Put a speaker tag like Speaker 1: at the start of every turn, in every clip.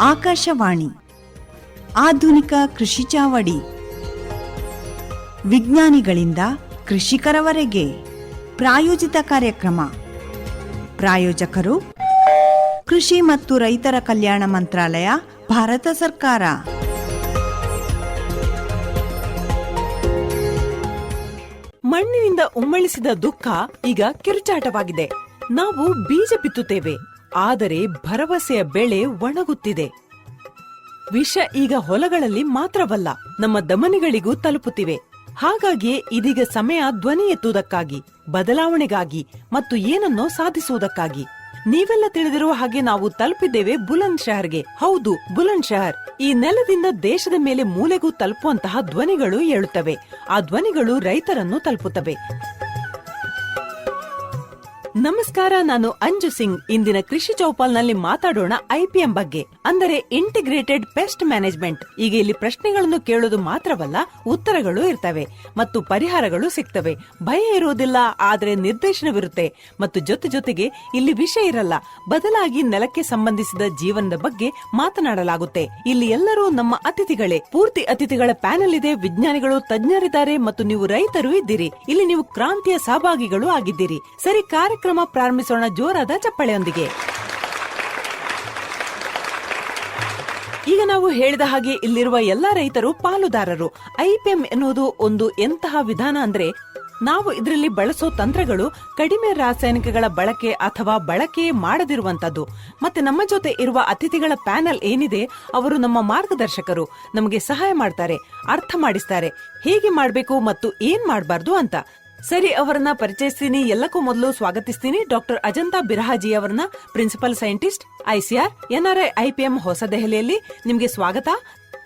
Speaker 1: ಆಕಾಶವಾಣಿ, ಆಧುನಿಕ ಕೃಷಿ ಚಾವಡಿ. ವಿಜ್ಞಾನಿಗಳಿಂದ ಕೃಷಿಕರವರೆಗೆ ಪ್ರಾಯೋಜಿತ ಕಾರ್ಯಕ್ರಮ. ಪ್ರಾಯೋಜಕರು ಕೃಷಿ ಮತ್ತು ರೈತರ ಕಲ್ಯಾಣ ಮಂತ್ರಾಲಯ, ಭಾರತ ಸರ್ಕಾರ.
Speaker 2: ಮಣ್ಣಿನಿಂದ ಉಮ್ಮಳಿಸಿದ ದುಃಖ ಈಗ ಕಿರುಚಾಟವಾಗಿದೆ. ನಾವು ಬೀಜ ಬಿತ್ತುತ್ತೇವೆ. ಆದರೆ ಭರವಸೆಯ ಬೆಳೆ ಒಣಗುತ್ತಿದೆ. ವಿಷ ಈಗ ಹೊಲಗಳಲ್ಲಿ ಮಾತ್ರವಲ್ಲ, ನಮ್ಮ ದಮನಿಗಳಿಗೂ ತಲುಪುತ್ತಿವೆ. ಹಾಗಾಗಿ ಇದೀಗ ಸಮಯ ಧ್ವನಿ ಎತ್ತುವುದಕ್ಕಾಗಿ, ಬದಲಾವಣೆಗಾಗಿ ಮತ್ತು ಏನನ್ನೋ ಸಾಧಿಸುವುದಕ್ಕಾಗಿ. ನೀವೆಲ್ಲ ತಿಳಿದಿರುವ ಹಾಗೆ ನಾವು ತಲುಪಿದ್ದೇವೆ ಬುಲಂದ್ ಶಹರ್ಗೆ. ಹೌದು, ಬುಲಂದ್ ಶಹರ್. ಈ ನೆಲದಿಂದ ದೇಶದ ಮೇಲೆ ಮೂಲೆಗೂ ತಲುಪುವಂತಹ ಧ್ವನಿಗಳು ಏಳುತ್ತವೆ. ಆ ಧ್ವನಿಗಳು ರೈತರನ್ನು ತಲುಪುತ್ತವೆ. ನಮಸ್ಕಾರ, ನಾನು ಅಂಜು ಸಿಂಗ್. ಇಂದಿನ ಕೃಷಿ ಚೌಪಾಲ್ನಲ್ಲಿ ಮಾತಾಡೋಣ ಐಪಿಎಂ ಬಗ್ಗೆ. ಅಂದರೆ ಇಂಟಿಗ್ರೇಟೆಡ್ ಪೆಸ್ಟ್ ಮ್ಯಾನೇಜ್ಮೆಂಟ್ ಈಗ ಇಲ್ಲಿ ಪ್ರಶ್ನೆಗಳನ್ನು ಕೇಳೋದು ಮಾತ್ರವಲ್ಲ, ಉತ್ತರಗಳು ಇರ್ತವೆ ಮತ್ತು ಪರಿಹಾರಗಳು ಸಿಗ್ತವೆ. ಭಯ ಇರುವುದಿಲ್ಲ ಆದರೆ ನಿರ್ದೇಶನವಿರುತ್ತೆ. ಮತ್ತು ಜೊತೆ ಜೊತೆಗೆ ಇಲ್ಲಿ ವಿಷಯ ಇರಲ್ಲ, ಬದಲಾಗಿ ನೆಲಕ್ಕೆ ಸಂಬಂಧಿಸಿದ ಜೀವನದ ಬಗ್ಗೆ ಮಾತನಾಡಲಾಗುತ್ತೆ. ಇಲ್ಲಿ ಎಲ್ಲರೂ ನಮ್ಮ ಅತಿಥಿಗಳೇ. ಪೂರ್ತಿ ಅತಿಥಿಗಳ ಪ್ಯಾನೆಲ್ ಇದೆ, ವಿಜ್ಞಾನಿಗಳು ತಜ್ಞರಿದ್ದಾರೆ ಮತ್ತು ನೀವು ರೈತರು ಇದ್ದೀರಿ. ಇಲ್ಲಿ ನೀವು ಕ್ರಾಂತಿಯ ಸಹಭಾಗಿಗಳು ಆಗಿದ್ದೀರಿ. ಸರಿ ಕಾರ್ಯಕ್ರಮ ಪ್ರಾರಂಭಿಸೋಣ ಜೋರಾದ ಚಪ್ಪಳೆಯೊಂದಿಗೆ. ಈಗ ನಾವು ಹೇಳಿದ ಹಾಗೆ ಇಲ್ಲಿರುವ ಎಲ್ಲಾ ರೈತರು ಪಾಲುದಾರರು. ಐಪಿಎಂ ಎನ್ನುವುದು ಒಂದು ಎಂತಹ ವಿಧಾನ ಅಂದ್ರೆ ನಾವು ಇದರಲ್ಲಿ ಬಳಸೋ ತಂತ್ರಗಳು ಕಡಿಮೆ ರಾಸಾಯನಿಕಗಳ ಬಳಕೆ ಅಥವಾ ಬಳಕೆ ಮಾಡದಿರುವಂತದ್ದು. ಮತ್ತೆ ನಮ್ಮ ಜೊತೆ ಇರುವ ಅತಿಥಿಗಳ ಪ್ಯಾನೆಲ್ ಏನಿದೆ ಅವರು ನಮ್ಮ ಮಾರ್ಗದರ್ಶಕರು. ನಮಗೆ ಸಹಾಯ ಮಾಡ್ತಾರೆ, ಅರ್ಥ ಮಾಡಿಸ್ತಾರೆ. ಹೇಗೆ ಮಾಡಬೇಕು ಮತ್ತು ಏನ್ ಮಾಡಬಾರ್ದು ಅಂತ ಸರಿ, ಅವರನ್ನ ಪರಿಚಯಿಸ್ತೀನಿ. ಎಲ್ಲಕ್ಕೂ ಮೊದಲು ಸ್ವಾಗತಿಸ್ತೀನಿ. ಡಾಕ್ಟರ್ ಅಜಂತಾ ಬಿರಹಾಜಿ ಅವರನ್ನ, principal scientist ICR NRI IPM ಹೊಸ ದೆಹಲಿಯಲ್ಲಿ ನಿಮ್ಗೆ ಸ್ವಾಗತ.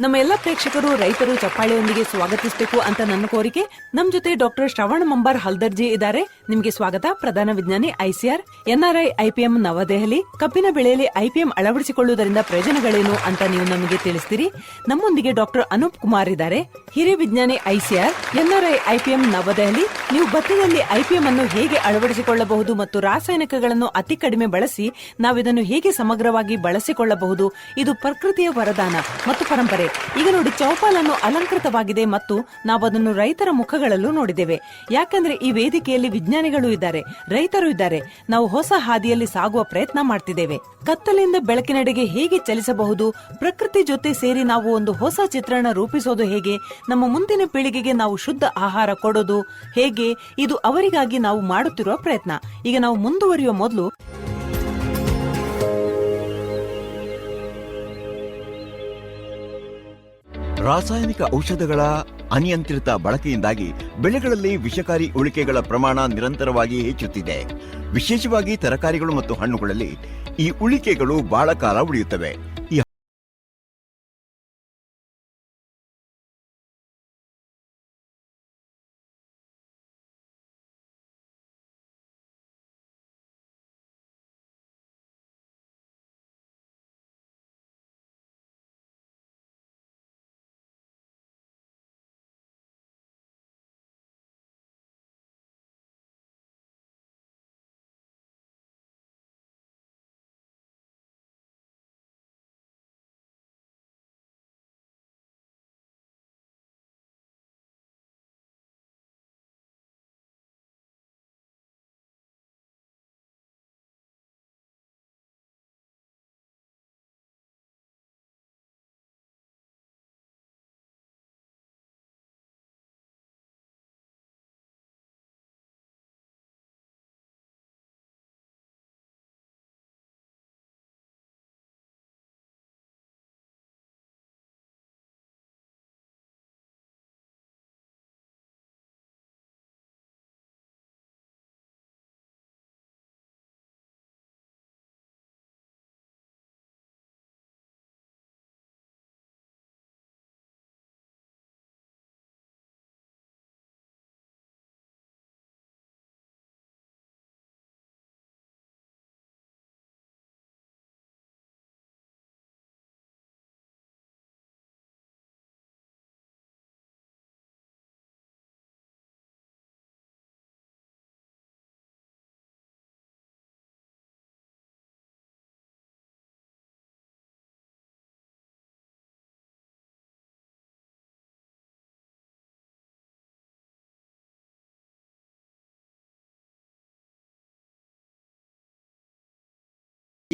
Speaker 2: ನಮ್ಮ ಎಲ್ಲ ಪ್ರೇಕ್ಷಕರು, ರೈತರು ಚಪ್ಪಾಳೆಯೊಂದಿಗೆ ಸ್ವಾಗತಿಸಬೇಕು ಅಂತ ನನ್ನ ಕೋರಿಕೆ. ನಮ್ಮ ಜೊತೆ ಡಾಕ್ಟರ್ ಶ್ರವಣ ಮಂಬಾರ್ ಹಲ್ದರ್ಜಿ ಇದ್ದಾರೆ. ನಿಮಗೆ ಸ್ವಾಗತ. ಪ್ರಧಾನ ವಿಜ್ಞಾನಿ ಐಸಿಆರ್, ಎನ್ಆರ್ಐ, ಐಪಿಎಂ ನವದೆಹಲಿ. ಕಬ್ಬಿನ ಬೆಳೆಯಲ್ಲಿ ಐಪಿಎಂ ಅಳವಡಿಸಿಕೊಳ್ಳುವುದರಿಂದ ಪ್ರಯೋಜನಗಳೇನು ಅಂತ ನೀವು ನಮಗೆ ತಿಳಿಸ್ತೀರಿ. ನಮ್ಮೊಂದಿಗೆ ಡಾಕ್ಟರ್ ಅನೂಪ್ ಕುಮಾರ್ ಇದ್ದಾರೆ. ಹಿರಿಯ ವಿಜ್ಞಾನಿ ಐಸಿಆರ್, ಎನ್ಆರ್ಐ, ಐಪಿಎಂ ನವದೆಹಲಿ. ನೀವು ಭತ್ತದಲ್ಲಿ ಐಪಿಎಂ ಅನ್ನು ಹೇಗೆ ಅಳವಡಿಸಿಕೊಳ್ಳಬಹುದು ಮತ್ತು ರಾಸಾಯನಿಕಗಳನ್ನು ಅತಿ ಕಡಿಮೆ ಬಳಸಿ ನಾವಿದನ್ನು ಹೇಗೆ ಸಮಗ್ರವಾಗಿ ಬಳಸಿಕೊಳ್ಳಬಹುದು? ಇದು ಪ್ರಕೃತಿಯ ವರದಾನ ಮತ್ತು ಪರಂಪರೆ. ಈಗ ನೋಡಿ, ಚೌಪಾಲನ್ನು ಅಲಂಕೃತವಾಗಿದೆ ಮತ್ತು ನಾವು ಅದನ್ನು ರೈತರ ಮುಖಗಳಲ್ಲೂ ನೋಡಿದ್ದೇವೆ. ಯಾಕಂದ್ರೆ ಈ ವೇದಿಕೆಯಲ್ಲಿ ವಿಜ್ಞಾನಿಗಳು ಇದ್ದಾರೆ, ರೈತರು ಇದ್ದಾರೆ. ನಾವು ಹೊಸ ಹಾದಿಯಲ್ಲಿ ಸಾಗುವ ಪ್ರಯತ್ನ ಮಾಡ್ತಿದ್ದೇವೆ. ಕತ್ತಲಿಂದ ಬೆಳಕಿನೆಡೆಗೆ ಹೇಗೆ ಚಲಿಸಬಹುದು, ಪ್ರಕೃತಿ ಜೊತೆ ಸೇರಿ ನಾವು ಒಂದು ಹೊಸ ಚಿತ್ರಣ ರೂಪಿಸೋದು ಹೇಗೆ, ನಮ್ಮ ಮುಂದಿನ ಪೀಳಿಗೆಗೆ ನಾವು ಶುದ್ಧ ಆಹಾರ ಕೊಡೋದು ಹೇಗೆ, ಇದು ಅವರಿಗಾಗಿ ನಾವು ಮಾಡುತ್ತಿರುವ ಪ್ರಯತ್ನ. ಈಗ ನಾವು ಮುಂದುವರಿಯುವ ಮೊದಲು
Speaker 3: ರಾಸಾಯನಿಕ ಔಷಧಗಳ ಅನಿಯಂತ್ರಿತ ಬಳಕೆಯಿಂದಾಗಿ ಬೆಳೆಗಳಲ್ಲಿ ವಿಷಕಾರಿ ಉಳಿಕೆಗಳ ಪ್ರಮಾಣ ನಿರಂತರವಾಗಿ ಹೆಚ್ಚುತ್ತಿದೆ. ವಿಶೇಷವಾಗಿ ತರಕಾರಿಗಳು ಮತ್ತು ಹಣ್ಣುಗಳಲ್ಲಿ ಈ ಉಳಿಕೆಗಳು ಬಹಳ ಕಾಲ ಉಳಿಯುತ್ತವೆ.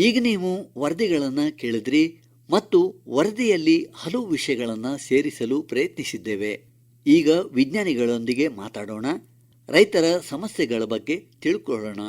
Speaker 4: ಈಗ ನೀವು ವರದಿಗಳನ್ನು ಕೇಳಿದ್ರಿ ಮತ್ತು ವರದಿಯಲ್ಲಿ ಹಲವು ವಿಷಯಗಳನ್ನು ಸೇರಿಸಲು ಪ್ರಯತ್ನಿಸಿದ್ದೇವೆ. ಈಗ ವಿಜ್ಞಾನಿಗಳೊಂದಿಗೆ ಮಾತಾಡೋಣ. ರೈತರ ಸಮಸ್ಯೆಗಳ ಬಗ್ಗೆ ತಿಳ್ಕೊಳ್ಳೋಣ.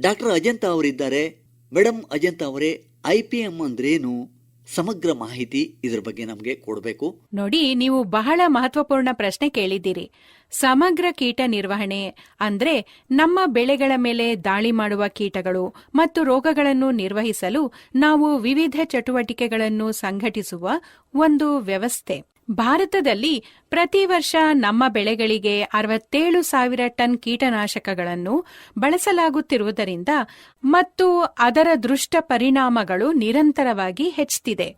Speaker 4: ಡಾಕ್ಟರ್ ಅಜಂತ ಅವರಿದ್ದಾರೆ. ಮೇಡಮ್ ಅಜಂತ ಅವರೇ, ಐ ಪಿ ಎಂ ಅಂದ್ರೇನು? ಸಮಗ್ರ ಮಾಹಿತಿ ಇದ್ರ ಬಗ್ಗೆ ನಮಗೆ ಕೊಡಬೇಕು.
Speaker 5: ನೋಡಿ, ನೀವು ಬಹಳ ಮಹತ್ವಪೂರ್ಣ ಪ್ರಶ್ನೆ ಕೇಳಿದ್ದೀರಿ. ಸಮಗ್ರ ಕೀಟ ನಿರ್ವಹಣೆ ಅಂದ್ರೆ ನಮ್ಮ ಬೆಳೆಗಳ ಮೇಲೆ ದಾಳಿ ಮಾಡುವ ಕೀಟಗಳು ಮತ್ತು ರೋಗಗಳನ್ನು ನಿರ್ವಹಿಸಲು ನಾವು ವಿವಿಧ ಚಟುವಟಿಕೆಗಳನ್ನು ಸಂಘಟಿಸುವ ಒಂದು ವ್ಯವಸ್ಥೆ. ಭಾರತದಲ್ಲಿ ಪ್ರತಿ ವರ್ಷ ನಮ್ಮ ಬೆಳೆಗಳಿಗೆ ಅರವತ್ತೇಳು ಸಾವಿರ ಟನ್ ಕೀಟನಾಶಕಗಳನ್ನು ಬಳಸಲಾಗುತ್ತಿರುವುದರಿಂದ ಮತ್ತು ಅದರ ದೃಷ್ಟ ಪರಿಣಾಮಗಳು ನಿರಂತರವಾಗಿ ಹೆಚ್ಚುತ್ತಿದೆ.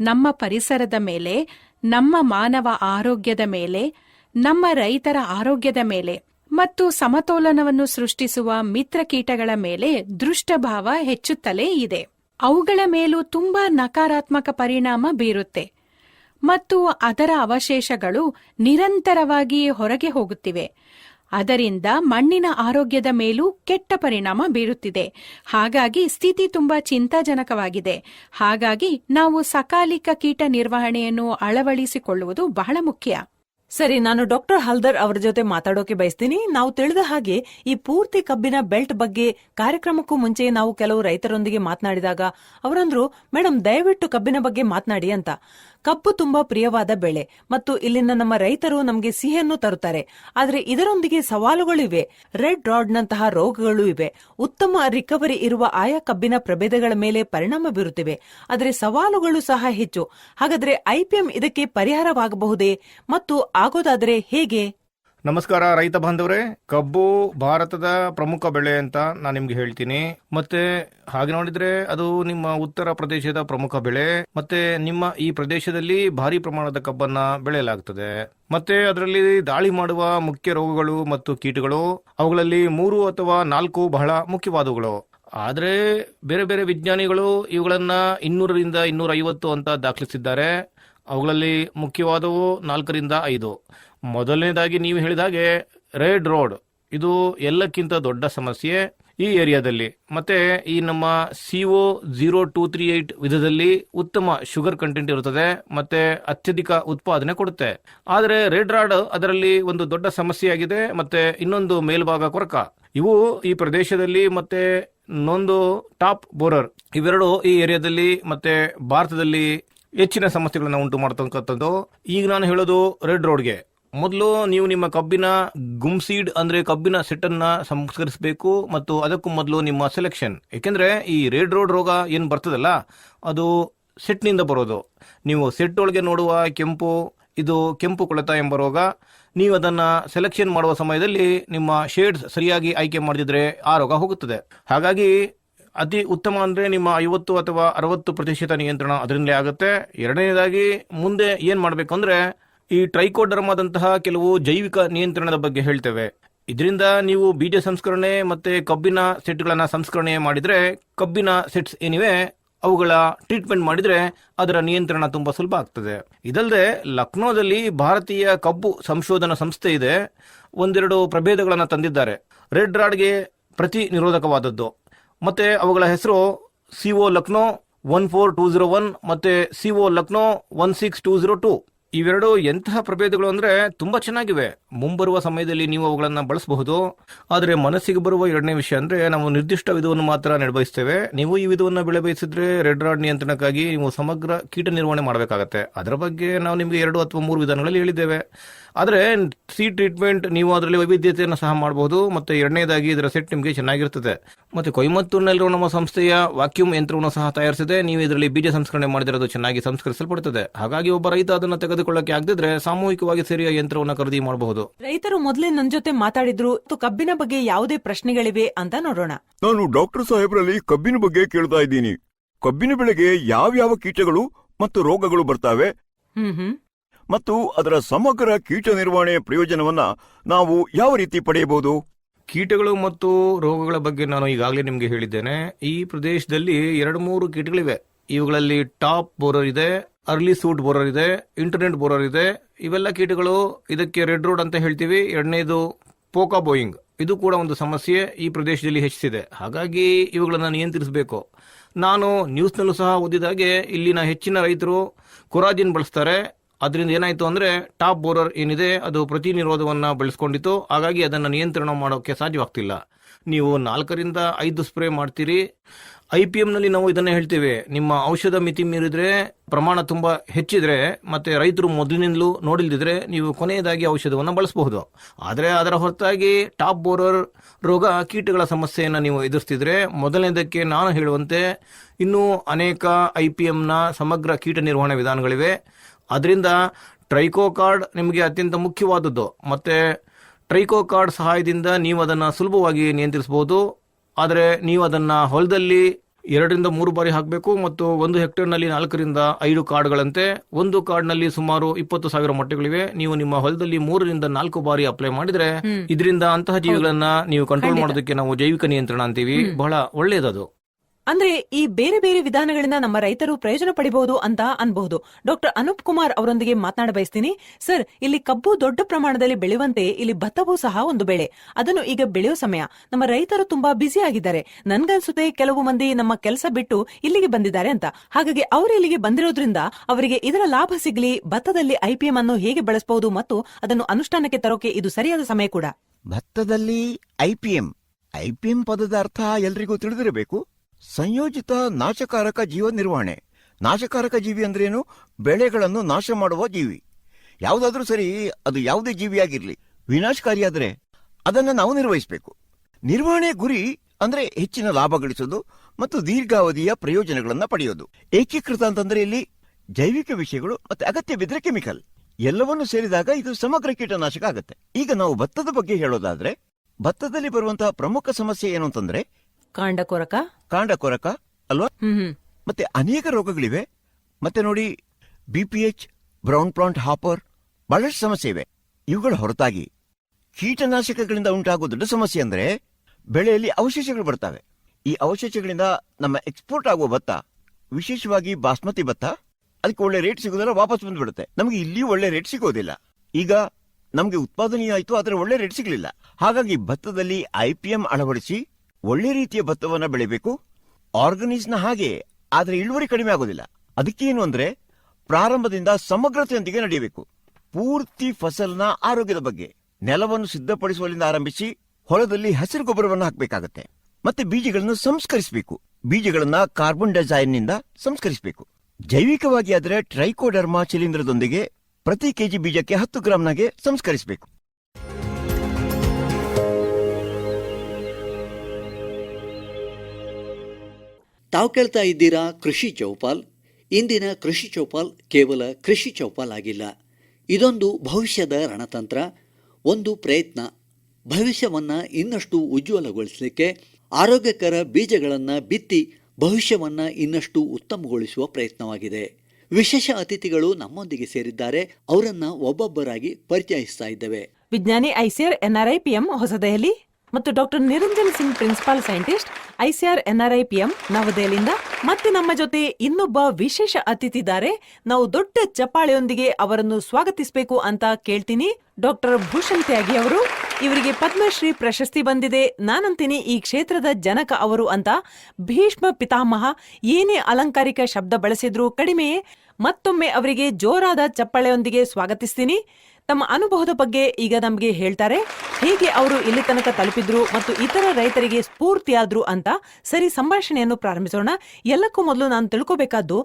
Speaker 5: ನಮ್ಮ ಪರಿಸರದ ಮೇಲೆ, ನಮ್ಮ ಮಾನವ ಆರೋಗ್ಯದ ಮೇಲೆ, ನಮ್ಮ ರೈತರ ಆರೋಗ್ಯದ ಮೇಲೆ ಮತ್ತು ಸಮತೋಲನವನ್ನು ಸೃಷ್ಟಿಸುವ ಮಿತ್ರ ಕೀಟಗಳ ಮೇಲೆ ದೃಷ್ಟಭಾವ ಹೆಚ್ಚುತ್ತಲೇ ಇದೆ. ಅವುಗಳ ಮೇಲೂ ತುಂಬಾ ನಕಾರಾತ್ಮಕ ಪರಿಣಾಮ ಬೀರುತ್ತೆ. ಮತ್ತು ಅದರ ಅವಶೇಷಗಳು ನಿರಂತರವಾಗಿ ಹೊರಗೆ ಹೋಗುತ್ತಿವೆ. ಅದರಿಂದ ಮಣ್ಣಿನ ಆರೋಗ್ಯದ ಮೇಲೂ ಕೆಟ್ಟ ಪರಿಣಾಮ ಬೀರುತ್ತಿದೆ. ಹಾಗಾಗಿ ಸ್ಥಿತಿ ತುಂಬಾ ಚಿಂತಾಜನಕವಾಗಿದೆ. ಹಾಗಾಗಿ ನಾವು ಸಕಾಲಿಕ ಕೀಟ ನಿರ್ವಹಣೆಯನ್ನು ಅಳವಡಿಸಿಕೊಳ್ಳುವುದು ಬಹಳ ಮುಖ್ಯ.
Speaker 2: ಸರಿ, ನಾನು ಡಾಕ್ಟರ್ ಹಲ್ದರ್ ಅವರ ಜೊತೆ ಮಾತಾಡೋಕೆ ಬಯಸ್ತೀನಿ. ನಾವು ತಿಳಿದ ಹಾಗೆ ಈ ಪೂರ್ತಿ ಕಬ್ಬಿನ ಬೆಲ್ಟ್ ಬಗ್ಗೆ ಕಾರ್ಯಕ್ರಮಕ್ಕೂ ಮುಂಚೆ ನಾವು ಕೆಲವು ರೈತರೊಂದಿಗೆ ಮಾತನಾಡಿದಾಗ ಅವರಂದ್ರು ಮೇಡಮ್ ದಯವಿಟ್ಟು ಕಬ್ಬಿನ ಬಗ್ಗೆ ಮಾತನಾಡಿ ಅಂತ. ಕಬ್ಬು ತುಂಬಾ ಪ್ರಿಯವಾದ ಬೆಳೆ. ಮತ್ತು ಇಲ್ಲಿನ ನಮ್ಮ ರೈತರು ನಮಗೆ ಸಿಹಿಯನ್ನು ತರುತ್ತಾರೆ. ಆದರೆ ಇದರೊಂದಿಗೆ ಸವಾಲುಗಳು ಇವೆ. ರೆಡ್ ರಾಡ್ ನಂತಹ ರೋಗಗಳು ಇವೆ. ಉತ್ತಮ ರಿಕವರಿ ಇರುವ ಆಯಾ ಕಬ್ಬಿನ ಪ್ರಭೇದಗಳ ಮೇಲೆ ಪರಿಣಾಮ ಬೀರುತ್ತಿವೆ. ಆದರೆ ಸವಾಲುಗಳು ಸಹ ಹೆಚ್ಚು. ಹಾಗಾದ್ರೆ ಐಪಿಎಂ ಇದಕ್ಕೆ ಪರಿಹಾರವಾಗಬಹುದೇ? ಮತ್ತು ಆಗೋದಾದರೆ ಹೇಗೆ?
Speaker 6: ನಮಸ್ಕಾರ ರೈತ ಬಾಂಧವರೇ. ಕಬ್ಬು ಭಾರತದ ಪ್ರಮುಖ ಬೆಳೆ ಅಂತ ನಾನು ನಿಮ್ಗೆ ಹೇಳ್ತೀನಿ. ಮತ್ತೆ ಹಾಗೆ ನೋಡಿದ್ರೆ ಅದು ನಿಮ್ಮ ಉತ್ತರ ಪ್ರದೇಶದ ಪ್ರಮುಖ ಬೆಳೆ. ಮತ್ತೆ ನಿಮ್ಮ ಈ ಪ್ರದೇಶದಲ್ಲಿ ಭಾರಿ ಪ್ರಮಾಣದ ಕಬ್ಬನ್ನ ಬೆಳೆಯಲಾಗುತ್ತದೆ ಮತ್ತೆ ಅದರಲ್ಲಿ ದಾಳಿ ಮಾಡುವ ಮುಖ್ಯ ರೋಗಗಳು ಮತ್ತು ಕೀಟಗಳು, ಅವುಗಳಲ್ಲಿ ಮೂರು ಅಥವಾ ನಾಲ್ಕು ಬಹಳ ಮುಖ್ಯವಾದವುಗಳು. ಆದ್ರೆ ಬೇರೆ ಬೇರೆ ವಿಜ್ಞಾನಿಗಳು ಇವುಗಳನ್ನ ಇನ್ನೂರರಿಂದ ಇನ್ನೂರ ಐವತ್ತು ಅಂತ ದಾಖಲಿಸಿದ್ದಾರೆ. ಅವುಗಳಲ್ಲಿ ಮುಖ್ಯವಾದವು ನಾಲ್ಕರಿಂದ ಐದು. ಮೊದಲನೇದಾಗಿ ನೀವು ಹೇಳಿದ ಹಾಗೆ ರೆಡ್ ರೋಡ್, ಇದು ಎಲ್ಲಕ್ಕಿಂತ ದೊಡ್ಡ ಸಮಸ್ಯೆ ಈ ಏರಿಯಾದಲ್ಲಿ. ಮತ್ತೆ ಈ ನಮ್ಮ C O zero two three eight ವಿಧದಲ್ಲಿ ಉತ್ತಮ ಶುಗರ್ ಕಂಟೆಂಟ್ ಇರುತ್ತದೆ, ಮತ್ತೆ ಅತ್ಯಧಿಕ ಉತ್ಪಾದನೆ ಕೊಡುತ್ತೆ. ಆದರೆ ರೆಡ್ ರಾಡ್ ಅದರಲ್ಲಿ ಒಂದು ದೊಡ್ಡ ಸಮಸ್ಯೆಯಾಗಿದೆ, ಮತ್ತೆ ಇನ್ನೊಂದು ಮೇಲ್ಭಾಗ ಕೊರಕ. ಇವು ಈ ಪ್ರದೇಶದಲ್ಲಿ ಮತ್ತೆ ಇನ್ನೊಂದು ಟಾಪ್ ಬೋರರ್. ಇವೆರಡು ಈ ಏರಿಯಾದಲ್ಲಿ ಮತ್ತೆ ಭಾರತದಲ್ಲಿ ಹೆಚ್ಚಿನ ಸಮಸ್ಯೆಗಳನ್ನು ಉಂಟು ಮಾಡತಕ್ಕಂಥದ್ದು. ಈಗ ನಾನು ಹೇಳೋದು ರೆಡ್ ರೋಡ್ಗೆ. ಮೊದಲು ನೀವು ನಿಮ್ಮ ಕಬ್ಬಿನ ಗುಮ್ಸೀಡ್ ಅಂದ್ರೆ ಕಬ್ಬಿನ ಸೆಟ್ಟನ್ನ ಸಂಸ್ಕರಿಸಬೇಕು ಮತ್ತು ಅದಕ್ಕೂ ಮೊದಲು ನಿಮ್ಮ ಸೆಲೆಕ್ಷನ್ ಯಾಕೆಂದ್ರೆ ಈ ರೇಡ್ ರೋಡ್ ರೋಗ ಏನು ಬರ್ತದಲ್ಲ, ಅದು ಸೆಟ್ನಿಂದ ಬರೋದು. ನೀವು ಸೆಟ್ ಒಳಗೆ ನೋಡುವ ಕೆಂಪು, ಇದು ಕೆಂಪು ಕೊಳೆತ ಎಂಬ ರೋಗ. ನೀವು ಅದನ್ನ ಸೆಲೆಕ್ಷನ್ ಮಾಡುವ ಸಮಯದಲ್ಲಿ ನಿಮ್ಮ ಶೇಡ್ಸ್ ಸರಿಯಾಗಿ ಆಯ್ಕೆ ಮಾಡಿದ್ರೆ ಆ ರೋಗ ಹೋಗುತ್ತದೆ. ಹಾಗಾಗಿ ಅತಿ ಉತ್ತಮ ಅಂದ್ರೆ ನಿಮ್ಮ ಐವತ್ತು ಅಥವಾ ಅರವತ್ತು ಪ್ರತಿಶತ ನಿಯಂತ್ರಣ ಅದರಿಂದಲೇ ಆಗುತ್ತೆ. ಎರಡನೇದಾಗಿ ಮುಂದೆ ಏನು ಮಾಡಬೇಕು ಅಂದ್ರೆ ಈ ಟ್ರೈಕೋಡರ್ಮಾದಂತಹ ಕೆಲವು ಜೈವಿಕ ನಿಯಂತ್ರಣದ ಬಗ್ಗೆ ಹೇಳ್ತೇವೆ. ಇದರಿಂದ ನೀವು ಬೀಜ ಸಂಸ್ಕರಣೆ ಮತ್ತೆ ಕಬ್ಬಿನ ಸೆಟ್ಗಳನ್ನು ಸಂಸ್ಕರಣೆ ಮಾಡಿದ್ರೆ ಕಬ್ಬಿನ ಸೆಟ್ಸ್ ಏನಿವೆ ಅವುಗಳ ಟ್ರೀಟ್ಮೆಂಟ್ ಮಾಡಿದ್ರೆ ಅದರ ನಿಯಂತ್ರಣ ತುಂಬಾ ಸುಲಭ ಆಗ್ತದೆ. ಇದಲ್ಲದೆ ಲಕ್ನೋದಲ್ಲಿ ಭಾರತೀಯ ಕಬ್ಬು ಸಂಶೋಧನಾ ಸಂಸ್ಥೆ ಇದೆ. ಒಂದೆರಡು ಪ್ರಭೇದಗಳನ್ನು ತಂದಿದ್ದಾರೆ. ರೆಡ್ ರಾಡ್ಗೆ ಪ್ರತಿ ನಿರೋಧಕವಾದದ್ದು ಮತ್ತೆ ಅವುಗಳ ಹೆಸರು CO Lucknow one four two one ಮತ್ತೆ CO Lucknow one six two zero two. ಇವೆರಡು ಎಂತಹ ಪ್ರಭೇದಗಳು ಅಂದ್ರೆ ತುಂಬಾ ಚೆನ್ನಾಗಿವೆ. ಮುಂಬರುವ ಸಮಯದಲ್ಲಿ ನೀವು ಅವುಗಳನ್ನು ಬಳಸಬಹುದು. ಆದರೆ ಮನಸ್ಸಿಗೆ ಬರುವ ಎರಡನೇ ವಿಷಯ ಅಂದ್ರೆ ನಾವು ನಿರ್ದಿಷ್ಟ ವಿಧವನ್ನು ಮಾತ್ರ ನಿರ್ವಹಿಸ್ತೇವೆ. ನೀವು ಈ ವಿಧವನ್ನು ಬೆಳೆ ಬಯಸಿದ್ರೆ ರೆಡ್ ರಾಡ್ ನಿಯಂತ್ರಣಕ್ಕಾಗಿ ನೀವು ಸಮಗ್ರ ಕೀಟ ನಿರ್ವಹಣೆ ಮಾಡಬೇಕಾಗತ್ತೆ. ಅದರ ಬಗ್ಗೆ ನಾವು ನಿಮಗೆ ಎರಡು ಅಥವಾ ಮೂರು ವಿಧಾನಗಳಲ್ಲಿ ಹೇಳಿದ್ದೇವೆ. ಆದರೆ ಸಿ ಟ್ರೀಟ್ಮೆಂಟ್ ನೀವು ಅದರಲ್ಲಿ ವೈವಿಧ್ಯತೆಯನ್ನು ಸಹ ಮಾಡಬಹುದು ಮತ್ತು ಎರಡನೇದಾಗಿ ಇದರ ಸೆಟ್ ನಿಮಗೆ ಚೆನ್ನಾಗಿರ್ತದೆ. ಮತ್ತು ಕೊಯಮತ್ತೂರಿನಲ್ಲಿರುವ ನಮ್ಮ ಸಂಸ್ಥೆಯ ವಾಕ್ಯೂಮ್ ಯಂತ್ರವನ್ನು ಸಹ ತಯಾರಿಸಿದೆ. ನೀವು ಇದರಲ್ಲಿ ಬೀಜ ಸಂಸ್ಕರಣೆ ಮಾಡಿದರೆ ಅದು ಚೆನ್ನಾಗಿ ಸಂಸ್ಕರಿಸಲ್ಪಡುತ್ತದೆ. ಹಾಗಾಗಿ ಒಬ್ಬ ರೈತ ಅದನ್ನು ತೆಗೆದುಕೊಳ್ಳಕ್ಕೆ ಆಗದಿದ್ರೆ ಸಾಮೂಹಿಕವಾಗಿ ಸೇರಿಯ ಯಂತ್ರವನ್ನು ಖರೀದಿ ಮಾಡಬಹುದು.
Speaker 2: ರೈತರು ಮೊದಲೇ ನನ್ನ ಜೊತೆ ಮಾತಾಡಿದ್ರು ಮತ್ತು ಕಬ್ಬಿನ ಬಗ್ಗೆ ಯಾವುದೇ ಪ್ರಶ್ನೆಗಳಿವೆ? ಅಂತ ನೋಡೋಣ.
Speaker 3: ನಾನು ಡಾಕ್ಟರ್ ಸಾಹೇಬ್ರಲ್ಲಿ ಕಬ್ಬಿನ ಬಗ್ಗೆ ಕೇಳ್ತಾ ಇದ್ದೀನಿ. ಕಬ್ಬಿನ ಬೆಳೆಗೆ ಯಾವ್ಯಾವ ಕೀಟಗಳು ಮತ್ತು ರೋಗಗಳು ಬರ್ತಾವೆ?
Speaker 2: ಹ್ಮ್ ಹ್ಮ್.
Speaker 3: ಮತ್ತು ಅದರ ಸಮಗ್ರ ಕೀಟ ನಿರ್ವಹಣೆಯ ಪ್ರಯೋಜನವನ್ನ ನಾವು ಯಾವ ರೀತಿ ಪಡೆಯಬಹುದು?
Speaker 6: ಕೀಟಗಳು ಮತ್ತು ರೋಗಗಳ ಬಗ್ಗೆ ನಾನು ಈಗಾಗಲೇ ನಿಮಗೆ ಹೇಳಿದ್ದೇನೆ. ಈ ಪ್ರದೇಶದಲ್ಲಿ ಎರಡು ಮೂರು ಕೀಟಗಳಿವೆ. ಇವುಗಳಲ್ಲಿ ಟಾಪ್ ಬೋರರ್ ಇದೆ, ಅರ್ಲಿ ಸೂಟ್ ಬೋರರ್ ಇದೆ, ಇಂಟರ್ನೆಟ್ ಬೋರರ್ ಇದೆ. ಇವೆಲ್ಲ ಕೀಟಗಳು ಇದಕ್ಕೆ ರೆಡ್ ರೋಡ್ ಅಂತ ಹೇಳ್ತೀವಿ. ಎರಡನೇದು ಪೋಕಾ ಬೋಯಿಂಗ್. ಇದು ಕೂಡ ಒಂದು ಸಮಸ್ಯೆ ಈ ಪ್ರದೇಶದಲ್ಲಿ ಹೆಚ್ಚಿಸಿದೆ. ಹಾಗಾಗಿ ಇವುಗಳನ್ನು ನಿಯಂತ್ರಿಸಬೇಕು. ನಾನು ನ್ಯೂಸ್ನಲ್ಲೂ ಸಹ ಓದಿದಾಗೆ ಇಲ್ಲಿನ ಹೆಚ್ಚಿನ ರೈತರು ಕೊರಾಜಿನ್ ಬಳಸ್ತಾರೆ. ಅದರಿಂದ ಏನಾಯಿತು ಅಂದರೆ ಟಾಪ್ ಬೋರರ್ ಏನಿದೆ, ಅದು ಪ್ರತಿ ನಿರೋಧವನ್ನು ಬೆಳೆಸ್ಕೊಂಡಿತ್ತು. ಹಾಗಾಗಿ ಅದನ್ನು ನಿಯಂತ್ರಣ ಮಾಡೋಕ್ಕೆ ಸಾಧ್ಯವಾಗ್ತಿಲ್ಲ. ನೀವು ನಾಲ್ಕರಿಂದ ಐದು ಸ್ಪ್ರೇ ಮಾಡ್ತೀರಿ. ಐ ಪಿ ಎಮ್ನಲ್ಲಿ ನಾವು ಇದನ್ನೇ ಹೇಳ್ತೇವೆ. ನಿಮ್ಮ ಔಷಧ ಮಿತಿ ಮೀರಿದ್ರೆ, ಪ್ರಮಾಣ ತುಂಬ ಹೆಚ್ಚಿದ್ರೆ, ಮತ್ತು ರೈತರು ಮೊದಲಿನಿಂದಲೂ ನೋಡಿಲ್ದಿದ್ರೆ ನೀವು ಕೊನೆಯದಾಗಿ ಔಷಧವನ್ನು ಬಳಸಬಹುದು. ಆದರೆ ಅದರ ಹೊರತಾಗಿ ಟಾಪ್ ಬೋರರ್ ರೋಗ ಕೀಟಗಳ ಸಮಸ್ಯೆಯನ್ನು ನೀವು ಎದುರಿಸ್ತಿದ್ರೆ, ಮೊದಲನೇದಕ್ಕೆ ನಾನು ಹೇಳುವಂತೆ ಇನ್ನೂ ಅನೇಕ ಐ ಪಿ ಎಮ್ನ ಸಮಗ್ರ ಕೀಟ ನಿರ್ವಹಣೆ ವಿಧಾನಗಳಿವೆ. ಅದರಿಂದ ಟ್ರೈಕೋ ಕಾರ್ಡ್ ನಿಮಗೆ ಅತ್ಯಂತ ಮುಖ್ಯವಾದದ್ದು. ಮತ್ತೆ ಟ್ರೈಕೋ ಕಾರ್ಡ್ ಸಹಾಯದಿಂದ ನೀವು ಅದನ್ನು ಸುಲಭವಾಗಿ ನಿಯಂತ್ರಿಸಬಹುದು. ಆದರೆ ನೀವು ಅದನ್ನು ಹೊಲದಲ್ಲಿ ಎರಡರಿಂದ ಮೂರು ಬಾರಿ ಹಾಕಬೇಕು ಮತ್ತು ಒಂದು ಹೆಕ್ಟೇರ್ನಲ್ಲಿ ನಾಲ್ಕರಿಂದ ಐದು ಕಾರ್ಡ್ಗಳಂತೆ ಒಂದು ಕಾರ್ಡ್ನಲ್ಲಿ ಸುಮಾರು ಇಪ್ಪತ್ತು ಸಾವಿರ ಮೊಟ್ಟೆಗಳಿವೆ. ನೀವು ನಿಮ್ಮ ಹೊಲದಲ್ಲಿ ಮೂರರಿಂದ ನಾಲ್ಕು ಬಾರಿ ಅಪ್ಲೈ ಮಾಡಿದ್ರೆ ಇದರಿಂದ ಅಂತಹ ಜೀವಿಗಳನ್ನ ನೀವು ಕಂಟ್ರೋಲ್ ಮಾಡೋದಕ್ಕೆ ನಾವು ಜೈವಿಕ ನಿಯಂತ್ರಣ ಅಂತೀವಿ. ಬಹಳ ಒಳ್ಳೆಯದದು.
Speaker 2: ಅಂದ್ರೆ ಈ ಬೇರೆ ಬೇರೆ ವಿಧಾನಗಳಿಂದ ನಮ್ಮ ರೈತರು ಪ್ರಯೋಜನ ಪಡಿಬಹುದು ಅಂತ ಅನ್ಬಹುದು. ಡಾಕ್ಟರ್ ಅನೂಪ್ ಕುಮಾರ್ ಅವರೊಂದಿಗೆ ಮಾತನಾಡ ಬಯಸ್ತೀನಿ. ಸರ್, ಇಲ್ಲಿ ಕಬ್ಬು ದೊಡ್ಡ ಪ್ರಮಾಣದಲ್ಲಿ ಬೆಳೆಯುವಂತೆ ಇಲ್ಲಿ ಭತ್ತವೂ ಸಹ ಒಂದು ಬೆಳೆ. ಅದನ್ನು ಈಗ ಬೆಳೆಯೋ ಸಮಯ. ನಮ್ಮ ರೈತರು ತುಂಬಾ ಬ್ಯುಸಿ ಆಗಿದ್ದಾರೆ. ನನ್ಗನ್ಸುತ್ತೆ ಕೆಲವು ಮಂದಿ ನಮ್ಮ ಕೆಲಸ ಬಿಟ್ಟು ಇಲ್ಲಿಗೆ ಬಂದಿದ್ದಾರೆ ಅಂತ. ಹಾಗಾಗಿ ಅವರು ಇಲ್ಲಿಗೆ ಬಂದಿರೋದ್ರಿಂದ ಅವರಿಗೆ ಇದರ ಲಾಭ ಸಿಗ್ಲಿ, ಭತ್ತದಲ್ಲಿ ಐಪಿಎಂ ಅನ್ನು ಹೇಗೆ ಬಳಸಬಹುದು ಮತ್ತು ಅದನ್ನು ಅನುಷ್ಠಾನಕ್ಕೆ ತರೋಕೆ ಇದು ಸರಿಯಾದ ಸಮಯ ಕೂಡ.
Speaker 3: ಭತ್ತದಲ್ಲಿ ಐಪಿಎಂ ಐಪಿಎಂ ಪದದ ಅರ್ಥ ಎಲ್ರಿಗೂ ತಿಳಿದಿರಬೇಕು. ಸಂಯೋಜಿತ ನಾಶಕಾರಕ ಜೀವ ನಿರ್ವಹಣೆ. ನಾಶಕಾರಕ ಜೀವಿ ಅಂದ್ರೇನು? ಬೆಳೆಗಳನ್ನು ನಾಶ ಮಾಡುವ ಜೀವಿ. ಯಾವುದಾದ್ರೂ ಸರಿ ಅದು ಯಾವುದೇ ಜೀವಿಯಾಗಿರಲಿ. ವಿನಾಶಕಾರಿಯಾದರೆ ಅದನ್ನು ನಾವು ನಿರ್ವಹಿಸಬೇಕು. ನಿರ್ವಹಣೆ ಗುರಿ ಅಂದ್ರೆ ಹೆಚ್ಚಿನ ಲಾಭ ಗಳಿಸೋದು ಮತ್ತು ದೀರ್ಘಾವಧಿಯ ಪ್ರಯೋಜನಗಳನ್ನು ಪಡೆಯೋದು. ಏಕೀಕೃತ ಅಂತಂದ್ರೆ ಇಲ್ಲಿ ಜೈವಿಕ ವಿಷಯಗಳು ಮತ್ತೆ ಅಗತ್ಯ ಬಿದ್ದರೆ ಕೆಮಿಕಲ್. ಎಲ್ಲವನ್ನು ಸೇರಿದಾಗ ಇದು ಸಮಗ್ರ ಕೀಟನಾಶಕ ಆಗುತ್ತೆ. ಈಗ ನಾವು ಭತ್ತದ ಬಗ್ಗೆ ಹೇಳೋದಾದ್ರೆ ಭತ್ತದಲ್ಲಿ ಬರುವಂತಹ ಪ್ರಮುಖ ಸಮಸ್ಯೆ ಏನು ಅಂತಂದ್ರೆ
Speaker 2: ಕಾಂಡ ಕೊರಕ?
Speaker 3: ಕಾಂಡ ಕೊರಕ ಅಲ್ವಾ?
Speaker 2: ಹ್ಮ್ ಹ್ಮ್.
Speaker 3: ಮತ್ತೆ ಅನೇಕ ರೋಗಗಳಿವೆ. ಮತ್ತೆ ನೋಡಿ B P H brown plant hopper ಬಹಳಷ್ಟು ಸಮಸ್ಯೆ ಇವೆ. ಇವುಗಳ ಹೊರತಾಗಿ ಕೀಟನಾಶಕಗಳಿಂದ ಉಂಟಾಗುವ ದೊಡ್ಡ ಸಮಸ್ಯೆ ಅಂದ್ರೆ ಬೆಳೆಯಲ್ಲಿ ಅವಶೇಷಗಳು ಬರ್ತವೆ. ಈ ಅವಶೇಷಗಳಿಂದ ನಮ್ಮ ಎಕ್ಸ್ಪೋರ್ಟ್ ಆಗುವ ಭತ್ತ ವಿಶೇಷವಾಗಿ ಬಾಸ್ಮತಿ ಭತ್ತ ಅದಕ್ಕೆ ಒಳ್ಳೆ ರೇಟ್ ಸಿಗೋದಿಲ್ಲ ವಾಪಸ್ ಬಂದ್ಬಿಡುತ್ತೆ. ನಮಗೆ ಇಲ್ಲಿಯೂ ಒಳ್ಳೆ ರೇಟ್ ಸಿಗೋದಿಲ್ಲ. ಈಗ ನಮಗೆ ಉತ್ಪಾದನೆ ಆಯಿತು ಆದರೆ ಒಳ್ಳೆ ರೇಟ್ ಸಿಗಲಿಲ್ಲ. ಹಾಗಾಗಿ ಭತ್ತದಲ್ಲಿ ಐಪಿಎಂ ಅಳವಡಿಸಿ ಒಳ್ಳೆ ರೀತಿಯ ಭತ್ತವನ್ನ ಬೆಳಿಬೇಕು. ಆರ್ಗನೈಸ್ನ ಹಾಗೆ, ಆದರೆ ಇಳುವರಿ ಕಡಿಮೆ ಆಗೋದಿಲ್ಲ. ಅದಕ್ಕೇನು ಅಂದ್ರೆ, ಪ್ರಾರಂಭದಿಂದ ಸಮಗ್ರತೆಯೊಂದಿಗೆ ನಡೆಯಬೇಕು ಪೂರ್ತಿ ಫಸಲ್ನ ಆರೋಗ್ಯದ ಬಗ್ಗೆ. ನೆಲವನ್ನು ಸಿದ್ಧಪಡಿಸುವಲ್ಲಿಂದ ಆರಂಭಿಸಿ, ಹೊಲದಲ್ಲಿ ಹಸಿರು ಗೊಬ್ಬರವನ್ನು ಹಾಕಬೇಕಾಗತ್ತೆ. ಮತ್ತೆ ಬೀಜಗಳನ್ನು ಸಂಸ್ಕರಿಸಬೇಕು. ಬೀಜಗಳನ್ನ ಕಾರ್ಬನ್ ಡೈಆಕ್ಸೈಡ್ನಿಂದ ಸಂಸ್ಕರಿಸಬೇಕು. ಜೈವಿಕವಾಗಿ ಆದರೆ ಟ್ರೈಕೋಡರ್ಮಾ ಶಿಲೀಂಧ್ರದೊಂದಿಗೆ ಪ್ರತಿ ಕೆಜಿ ಬೀಜಕ್ಕೆ ಹತ್ತು ಗ್ರಾಂನಾಗೆ ಸಂಸ್ಕರಿಸಬೇಕು.
Speaker 4: ತಾವು ಕೇಳ್ತಾ ಇದ್ದೀರಾ ಕೃಷಿ ಚೌಪಾಲ್? ಇಂದಿನ ಕೃಷಿ ಚೌಪಾಲ್ ಕೇವಲ ಕೃಷಿ ಚೌಪಾಲ್ ಆಗಿಲ್ಲ. ಇದೊಂದು ಭವಿಷ್ಯದ ರಣತಂತ್ರ, ಒಂದು ಪ್ರಯತ್ನ. ಭವಿಷ್ಯವನ್ನು ಇನ್ನಷ್ಟು ಉಜ್ವಲಗೊಳಿಸಲಿಕ್ಕೆ ಆರೋಗ್ಯಕರ ಬೀಜಗಳನ್ನು ಬಿತ್ತಿ ಭವಿಷ್ಯವನ್ನು ಇನ್ನಷ್ಟು ಉತ್ತಮಗೊಳಿಸುವ ಪ್ರಯತ್ನವಾಗಿದೆ. ವಿಶೇಷ ಅತಿಥಿಗಳು ನಮ್ಮೊಂದಿಗೆ ಸೇರಿದ್ದಾರೆ. ಅವರನ್ನ ಒಬ್ಬೊಬ್ಬರಾಗಿ ಪರಿಚಯಿಸ್ತಾ ಇದ್ದೇವೆ.
Speaker 2: ವಿಜ್ಞಾನಿ ಐಸಿಆರ್ ಎನ್ಆರ್ಐ ಪಿಎಂ ಹೊಸದೆಹಲಿ. ಮತ್ತು doctor Niranjan Singh, principal scientist ICR NRI PM ನವದೆಹಲಿಯಿಂದ ಮತ್ತೆ ನಮ್ಮ ಜೊತೆ ಇನ್ನೊಬ್ಬ ವಿಶೇಷ ಅತಿಥಿ ಇದ್ದಾರೆ ನಾವು ದೊಡ್ಡ ಚಪ್ಪಾಳೆಯೊಂದಿಗೆ ಅವರನ್ನು ಸ್ವಾಗತಿಸಬೇಕು ಅಂತ ಕೇಳ್ತೀನಿ. ಡಾಕ್ಟರ್ ಭೂಷಣ್ ತ್ಯಾಗಿ ಅವರು, ಇವರಿಗೆ ಪದ್ಮಶ್ರೀ ಪ್ರಶಸ್ತಿ ಬಂದಿದೆ. ನಾನಂತೀನಿ ಈ ಕ್ಷೇತ್ರದ ಜನಕ ಅವರು ಅಂತ. ಭೀಷ್ಮ ಪಿತಾಮಹ, ಏನೇ ಅಲಂಕಾರಿಕ ಶಬ್ದ ಬಳಸಿದ್ರು ಕಡಿಮೆಯೇ. ಮತ್ತೊಮ್ಮೆ ಅವರಿಗೆ ಜೋರಾದ ಚಪ್ಪಾಳೆಯೊಂದಿಗೆ ಸ್ವಾಗತಿಸ್ತೀನಿ. ತಮ್ಮ ಅನುಭವದ ಬಗ್ಗೆ ಈಗ ನಮಗೆ ಹೇಳ್ತಾರೆ. ಹೇಗೆ ಅವರು ಇಲ್ಲಿ ತನಕ ತಲುಪಿದ್ರು ಮತ್ತು ಇತರ ರೈತರಿಗೆ ಸ್ಫೂರ್ತಿಯಾದ್ರು ಅಂತ ಸರಿ ಸಂಭಾಷಣೆಯನ್ನು ಪ್ರಾರಂಭಿಸೋಣ. ಎಲ್ಲಕ್ಕೂ ಮೊದಲು ನಾನು ತಿಳ್ಕೋಬೇಕಾದ್ದು,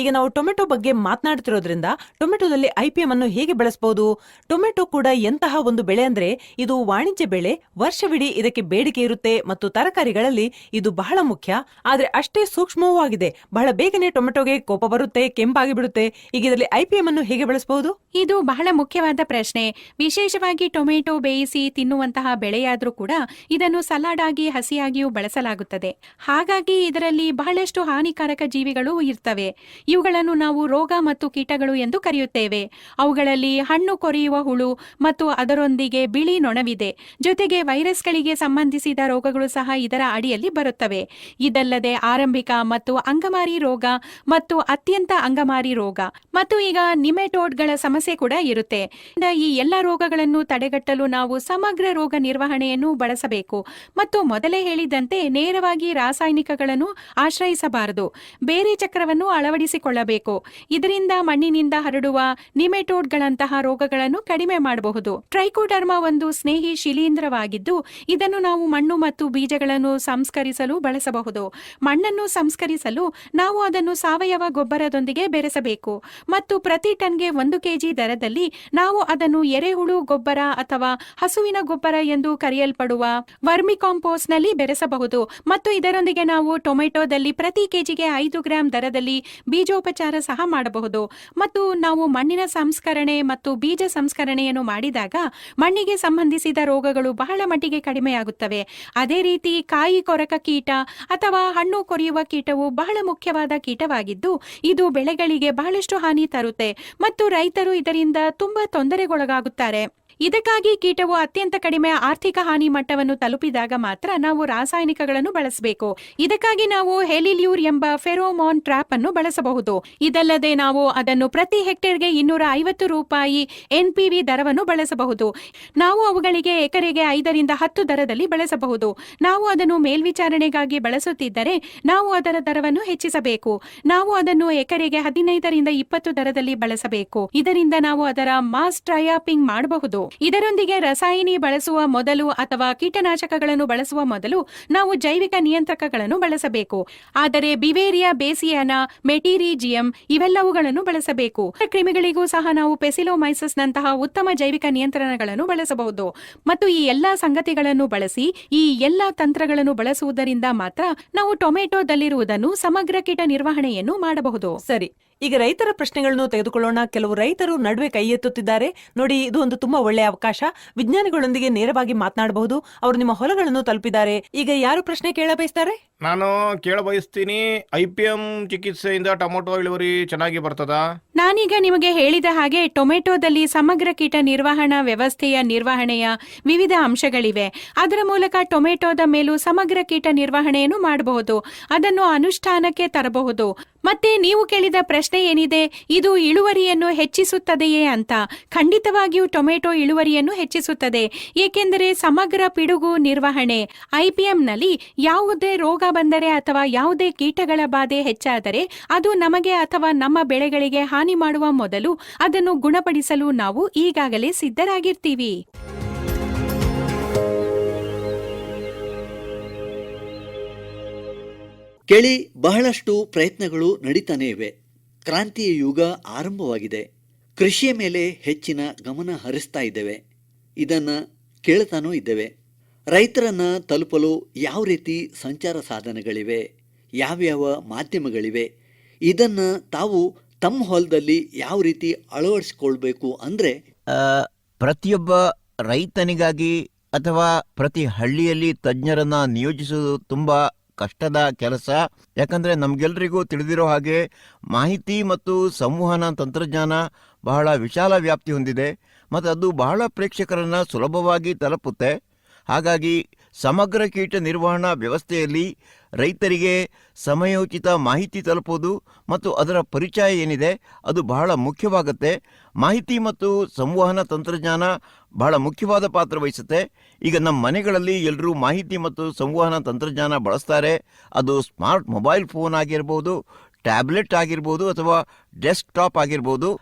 Speaker 2: ಈಗ ನಾವು ಟೊಮೆಟೊ ಬಗ್ಗೆ ಮಾತನಾಡ್ತಿರೋದ್ರಿಂದ ಟೊಮೆಟೊದಲ್ಲಿ ಐಪಿಎಂ ಅನ್ನು ಹೇಗೆ ಬೆಳೆಸಬಹುದು ಟೊಮೆಟೊ ಕೂಡ ಎಂತಹ ಒಂದು ಬೆಳೆ ಅಂದ್ರೆ ಇದು ವಾಣಿಜ್ಯ ಬೆಳೆ, ವರ್ಷವಿಡೀ ಇದಕ್ಕೆ ಬೇಡಿಕೆ ಇರುತ್ತೆ ಮತ್ತು ತರಕಾರಿಗಳಲ್ಲಿ ಇದು ಬಹಳ ಮುಖ್ಯ. ಆದ್ರೆ ಅಷ್ಟೇ ಸೂಕ್ಷ್ಮವೂ ಆಗಿದೆ ಬಹಳ ಬೇಗನೆ ಟೊಮೆಟೊಗೆ ಕೋಪ ಬರುತ್ತೆ ಕೆಂಪಾಗಿ ಬಿಡುತ್ತೆ ಈಗ ಇದರಲ್ಲಿ ಐಪಿಎಂ ಅನ್ನು ಹೇಗೆ ಬೆಳೆಸಬಹುದು
Speaker 5: ಇದು ಬಹಳ ಮುಖ್ಯವಾದ ಪ್ರಶ್ನೆ. ವಿಶೇಷವಾಗಿ ಟೊಮೆಟೊ ಬೇಯಿಸಿ ತಿನ್ನುವಂತಹ ಬೆಳೆಯಾದರೂ ಕೂಡ ಇದನ್ನು ಸಲಾಡ್ ಆಗಿ, ಹಸಿಯಾಗಿಯೂ ಬಳಸಲಾಗುತ್ತದೆ. ಹಾಗಾಗಿ ಇದರಲ್ಲಿ ಬಹಳಷ್ಟು ಹಾನಿಕಾರಕ ಜೀವಿಗಳು ಇರ್ತವೆ. ಇವುಗಳನ್ನು ನಾವು ರೋಗ ಮತ್ತು ಕೀಟಗಳು ಎಂದು ಕರೆಯುತ್ತೇವೆ. ಅವುಗಳಲ್ಲಿ ಹಣ್ಣು ಕೊರೆಯುವ ಹುಳು ಮತ್ತು ಅದರೊಂದಿಗೆ ಬಿಳಿ ನೊಣವಿದೆ. ಜೊತೆಗೆ ವೈರಸ್ಗಳಿಗೆ ಸಂಬಂಧಿಸಿದ ರೋಗಗಳು ಸಹ ಇದರ ಅಡಿಯಲ್ಲಿ ಬರುತ್ತವೆ. ಇದಲ್ಲದೆ ಆರಂಭಿಕ ಮತ್ತು ಅಂಗಮಾರಿ ರೋಗ ಮತ್ತು ಅತ್ಯಂತ ಅಂಗಮಾರಿ ರೋಗ. ಮತ್ತು ಈಗ ನಿಮೆಟೋಡ್ಗಳ ಸಮಸ್ಯೆ ಕೂಡ ಇರುತ್ತೆ. ಈ ಎಲ್ಲ ರೋಗಗಳನ್ನು ತಡೆಗಟ್ಟಲು ನಾವು ಸಮಗ್ರ ರೋಗ ನಿರ್ವಹಣೆಯನ್ನು ಬಳಸಬೇಕು. ಮತ್ತು ಮೊದಲೇ ಹೇಳಿದಂತೆ ನೇರವಾಗಿ ರಾಸಾಯನಿಕಗಳನ್ನು ಆಶ್ರಯಿಸಬಾರದು. ಬೇರೆ ಚಕ್ರವನ್ನು ಅಳವಡಿಸಿಕೊಳ್ಳಬೇಕು. ಇದರಿಂದ ಮಣ್ಣಿನಿಂದ ಹರಡುವ ನಿಮೆಟೋಡ್ಗಳಂತಹ ರೋಗಗಳನ್ನು ಕಡಿಮೆ ಮಾಡಬಹುದು. ಟ್ರೈಕೋಡರ್ಮಾ ಒಂದು ಸ್ನೇಹಿ ಶಿಲೀಂಧ್ರವಾಗಿದ್ದು ಇದನ್ನು ನಾವು ಮಣ್ಣು ಮತ್ತು ಬೀಜಗಳನ್ನು ಸಂಸ್ಕರಿಸಲು ಬಳಸಬಹುದು. ಮಣ್ಣನ್ನು ಸಂಸ್ಕರಿಸಲು ನಾವು ಅದನ್ನು ಸಾವಯವ ಗೊಬ್ಬರದೊಂದಿಗೆ ಬೆರೆಸಬೇಕು. ಮತ್ತು ಪ್ರತಿ ಟನ್ಗೆ ಒಂದು ಕೆಜಿ ದರದಲ್ಲಿ ನಾವು ಅದನ್ನು ಎರೆಹುಳು ಗೊಬ್ಬರ ಅಥವಾ ಹಸುವಿನ ಗೊಬ್ಬರ ಎಂದು ಕರೆಯಲ್ಪಡುವ ವರ್ಮಿ ಕಾಂಪೋಸ್ಟ್ನಲ್ಲಿ ಬೆರೆಸಬಹುದು. ಮತ್ತು ಇದರೊಂದಿಗೆ ನಾವು ಟೊಮೆಟೊದಲ್ಲಿ ಪ್ರತಿ ಕೆಜಿಗೆ ಐದು ಗ್ರಾಂ ದರದಲ್ಲಿ ಬೀಜೋಪಚಾರ ಸಹ ಮಾಡಬಹುದು. ಮತ್ತು ನಾವು ಮಣ್ಣಿನ ಸಂಸ್ಕರಣೆ ಮತ್ತು ಬೀಜ ಸಂಸ್ಕರಣೆಯನ್ನು ಮಾಡಿದಾಗ ಮಣ್ಣಿಗೆ ಸಂಬಂಧಿಸಿದ ರೋಗಗಳು ಬಹಳ ಮಟ್ಟಿಗೆ ಕಡಿಮೆಯಾಗುತ್ತವೆ. ಅದೇ ರೀತಿ ಕಾಯಿ ಕೊರಕ ಕೀಟ ಅಥವಾ ಹಣ್ಣು ಕೊರೆಯುವ ಕೀಟವು ಬಹಳ ಮುಖ್ಯವಾದ ಕೀಟವಾಗಿದ್ದು, ಇದು ಬೆಳೆಗಳಿಗೆ ಬಹಳಷ್ಟು ಹಾನಿ ತರುತ್ತೆ. ಮತ್ತು ರೈತರು ಇದರಿಂದ ತುಂಬಾ ತೊಂದರೆಗೊಳಗಾಗುತ್ತಾರೆ. ಇದಕ್ಕಾಗಿ ಕೀಟವು ಅತ್ಯಂತ ಕಡಿಮೆ ಆರ್ಥಿಕ ಹಾನಿ ಮಟ್ಟವನ್ನು ತಲುಪಿದಾಗ ಮಾತ್ರ ನಾವು ರಾಸಾಯನಿಕಗಳನ್ನು ಬಳಸಬೇಕು. ಇದಕ್ಕಾಗಿ ನಾವು ಹೆಲಿಲ್ಯೂರ್ ಎಂಬ ಫೆರೋಮಾನ್ ಟ್ರಾಪ್ ಅನ್ನು ಬಳಸಬಹುದು. ಇದಲ್ಲದೆ ನಾವು ಅದನ್ನು ಪ್ರತಿ ಹೆಕ್ಟೇರ್ಗೆ ಇನ್ನೂರ ಐವತ್ತು ರೂಪಾಯಿ ಎನ್ಪಿವಿ ದರವನ್ನು ಬಳಸಬಹುದು. ನಾವು ಅವುಗಳಿಗೆ ಎಕರೆಗೆ ಐದರಿಂದ ಹತ್ತು ದರದಲ್ಲಿ ಬಳಸಬಹುದು. ನಾವು ಅದನ್ನು ಮೇಲ್ವಿಚಾರಣೆಗಾಗಿ ಬಳಸುತ್ತಿದ್ದರೆ ನಾವು ಅದರ ದರವನ್ನು ಹೆಚ್ಚಿಸಬೇಕು. ನಾವು ಅದನ್ನು ಎಕರೆಗೆ ಹದಿನೈದರಿಂದ ಇಪ್ಪತ್ತು ದರದಲ್ಲಿ ಬಳಸಬೇಕು. ಇದರಿಂದ ನಾವು ಅದರ ಮಾಸ್ ಟ್ರಯಾಪಿಂಗ್ ಮಾಡಬಹುದು. ಇದರೊಂದಿಗೆ ರಸಾಯನಿ ಬಳಸುವ ಮೊದಲು ಅಥವಾ ಕೀಟನಾಶಕಗಳನ್ನು ಬಳಸುವ ಮೊದಲು ನಾವು ಜೈವಿಕ ನಿಯಂತ್ರಕಗಳನ್ನು ಬಳಸಬೇಕು. ಆದರೆ ಬಿವೇರಿಯಾ ಬೇಸಿಯಾನ, ಮೆಟೀರಿಜಿಯಂ ಇವೆಲ್ಲವುಗಳನ್ನು ಬಳಸಬೇಕು. ಕ್ರಿಮಿಗಳಿಗೂ ಸಹ ನಾವು ಪೆಸಿಲೋಮೈಸಸ್ ನಂತಹ ಉತ್ತಮ ಜೈವಿಕ ನಿಯಂತ್ರಣಗಳನ್ನು ಬಳಸಬಹುದು. ಮತ್ತು ಈ ಎಲ್ಲಾ ಸಂಗತಿಗಳನ್ನು ಬಳಸಿ, ಈ ಎಲ್ಲಾ ತಂತ್ರಗಳನ್ನು ಬಳಸುವುದರಿಂದ ಮಾತ್ರ ನಾವು ಟೊಮೆಟೊದಲ್ಲಿರುವುದನ್ನು ಸಮಗ್ರ ಕೀಟ ನಿರ್ವಹಣೆಯನ್ನು ಮಾಡಬಹುದು.
Speaker 2: ಸರಿ. ಈಗ ರೈತರ ಪ್ರಶ್ನೆಗಳನ್ನು ತೆಗೆದುಕೊಳ್ಳೋಣ. ಕೆಲವು ರೈತರು ನಡುವೆ ಕೈ ಎತ್ತುತ್ತಿದ್ದಾರೆ. ನೋಡಿ ಇದು ಒಂದು ತುಂಬಾ ಒಳ್ಳೆಯ ಅವಕಾಶ. ವಿಜ್ಞಾನಿಗಳೊಂದಿಗೆ ನೇರವಾಗಿ ಮಾತನಾಡಬಹುದು. ಅವರು ನಿಮ್ಮ ಹೊಲಗಳನ್ನು ತಲುಪಿದ್ದಾರೆ. ಈಗ ಯಾರು ಪ್ರಶ್ನೆ ಕೇಳ ಬಯಸ್ತಾರೆ?
Speaker 6: ನಾನು ಕೇಳ ಬಯಸ್ತೀನಿ ಐ ಪಿ ಎಂ ಚಿಕಿತ್ಸೆಯಿಂದ ಟೊಮೊಟೊ ಇಳುವರಿ ಚೆನ್ನಾಗಿ ಬರ್ತದಾ?
Speaker 5: ನಾನೀಗ ನಿಮಗೆ ಹೇಳಿದ ಹಾಗೆ ಟೊಮೆಟೊದಲ್ಲಿ ಸಮಗ್ರ ಕೀಟ ನಿರ್ವಹಣಾ ವ್ಯವಸ್ಥೆಯ ನಿರ್ವಹಣೆಯ ವಿವಿಧ ಅಂಶಗಳಿವೆ. ಅದರ ಮೂಲಕ ಟೊಮೆಟೊದ ಮೇಲೂ ಸಮಗ್ರ ಕೀಟ ನಿರ್ವಹಣೆಯನ್ನು ಮಾಡಬಹುದು. ಅದನ್ನು ಅನುಷ್ಠಾನಕ್ಕೆ ತರಬಹುದು. ಮತ್ತೆ ನೀವು ಕೇಳಿದ ಪ್ರಶ್ನೆ ಏನಿದೆ? ಇದು ಇಳುವರಿಯನ್ನು ಹೆಚ್ಚಿಸುತ್ತದೆಯೇ ಅಂತ. ಖಂಡಿತವಾಗಿಯೂ ಟೊಮೆಟೊ ಇಳುವರಿಯನ್ನು ಹೆಚ್ಚಿಸುತ್ತದೆ. ಏಕೆಂದರೆ ಸಮಗ್ರ ಪಿಡುಗು ನಿರ್ವಹಣೆ. ಐಪಿಎಂನಲ್ಲಿ ಯಾವುದೇ ರೋಗ ಬಂದರೆ ಅಥವಾ ಯಾವುದೇ ಕೀಟಗಳ ಬಾಧೆ ಹೆಚ್ಚಾದರೆ ಅದು ನಮಗೆ ಅಥವಾ ನಮ್ಮ ಬೆಳೆಗಳಿಗೆ ಹಾನಿ ಮಾಡುವ ಮೊದಲು ಅದನ್ನು ಗುಣಪಡಿಸಲು ನಾವು ಈಗಾಗಲೇ ಸಿದ್ಧರಾಗಿರ್ತೀವಿ.
Speaker 4: ಕೇಳಿ ಬಹಳಷ್ಟು ಪ್ರಯತ್ನಗಳು ನಡೀತಾನೆ ಇವೆ. ಕ್ರಾಂತಿಯ ಯುಗ ಆರಂಭವಾಗಿದೆ. ಕೃಷಿಯ ಮೇಲೆ ಹೆಚ್ಚಿನ ಗಮನ ಹರಿಸ್ತಾ ಇದ್ದೇವೆ. ಇದನ್ನು ಕೇಳ್ತಾನೂ ಇದ್ದೇವೆ. ರೈತರನ್ನು ತಲುಪಲು ಯಾವ ರೀತಿ ಸಂಚಾರ ಸಾಧನಗಳಿವೆ, ಯಾವ್ಯಾವ ಮಾಧ್ಯಮಗಳಿವೆ, ಇದನ್ನು ತಾವು ತಮ್ಮ ಹೊಲದಲ್ಲಿ ಯಾವ ರೀತಿ ಅಳವಡಿಸಿಕೊಳ್ಬೇಕು ಅಂದರೆ
Speaker 3: ಪ್ರತಿಯೊಬ್ಬ ರೈತನಿಗಾಗಿ ಅಥವಾ ಪ್ರತಿ ಹಳ್ಳಿಯಲ್ಲಿ ತಜ್ಞರನ್ನ ನಿಯೋಜಿಸುವುದು ತುಂಬಾ ಕಷ್ಟದ ಕೆಲಸ. ಯಾಕಂದರೆ ನಮಗೆಲ್ಲರಿಗೂ ತಿಳಿದಿರೋ ಹಾಗೆ ಮಾಹಿತಿ ಮತ್ತು ಸಂವಹನ ತಂತ್ರಜ್ಞಾನ ಬಹಳ ವಿಶಾಲ ವ್ಯಾಪ್ತಿ ಹೊಂದಿದೆ. ಮತ್ತು ಅದು ಬಹಳ ಪ್ರೇಕ್ಷಕರನ್ನು ಸುಲಭವಾಗಿ ತಲುಪುತ್ತೆ. ಹಾಗಾಗಿ ಸಮಗ್ರ ಕೀಟ ನಿರ್ವಹಣಾ ವ್ಯವಸ್ಥೆಯಲ್ಲಿ ರೈತರಿಗೆ ಸಮಯೋಚಿತ ಮಾಹಿತಿ ತಲುಪೋದು ಮತ್ತು ಅದರ ಪರಿಚಯ ಏನಿದೆ ಅದು ಬಹಳ ಮುಖ್ಯವಾಗುತ್ತೆ. ಮಾಹಿತಿ ಮತ್ತು ಸಂವಹನ ತಂತ್ರಜ್ಞಾನ ಬಹಳ ಮುಖ್ಯವಾದ ಪಾತ್ರ ವಹಿಸುತ್ತೆ. ಈಗ ನಮ್ಮ ಮನೆಗಳಲ್ಲಿ ಎಲ್ಲರೂ ಮಾಹಿತಿ ಮತ್ತು ಸಂವಹನ ತಂತ್ರಜ್ಞಾನ ಬಳಸ್ತಾರೆ. ಅದು ಸ್ಮಾರ್ಟ್ ಮೊಬೈಲ್ ಫೋನ್ ಆಗಿರ್ಬೋದು, ಟ್ಯಾಬ್ಲೆಟ್ ಆಗಿರ್ಬೋದು ಅಥವಾ ಡೆಸ್ಕ್ಟಾಪ್ ಆಗಿರ್ಬೋದು.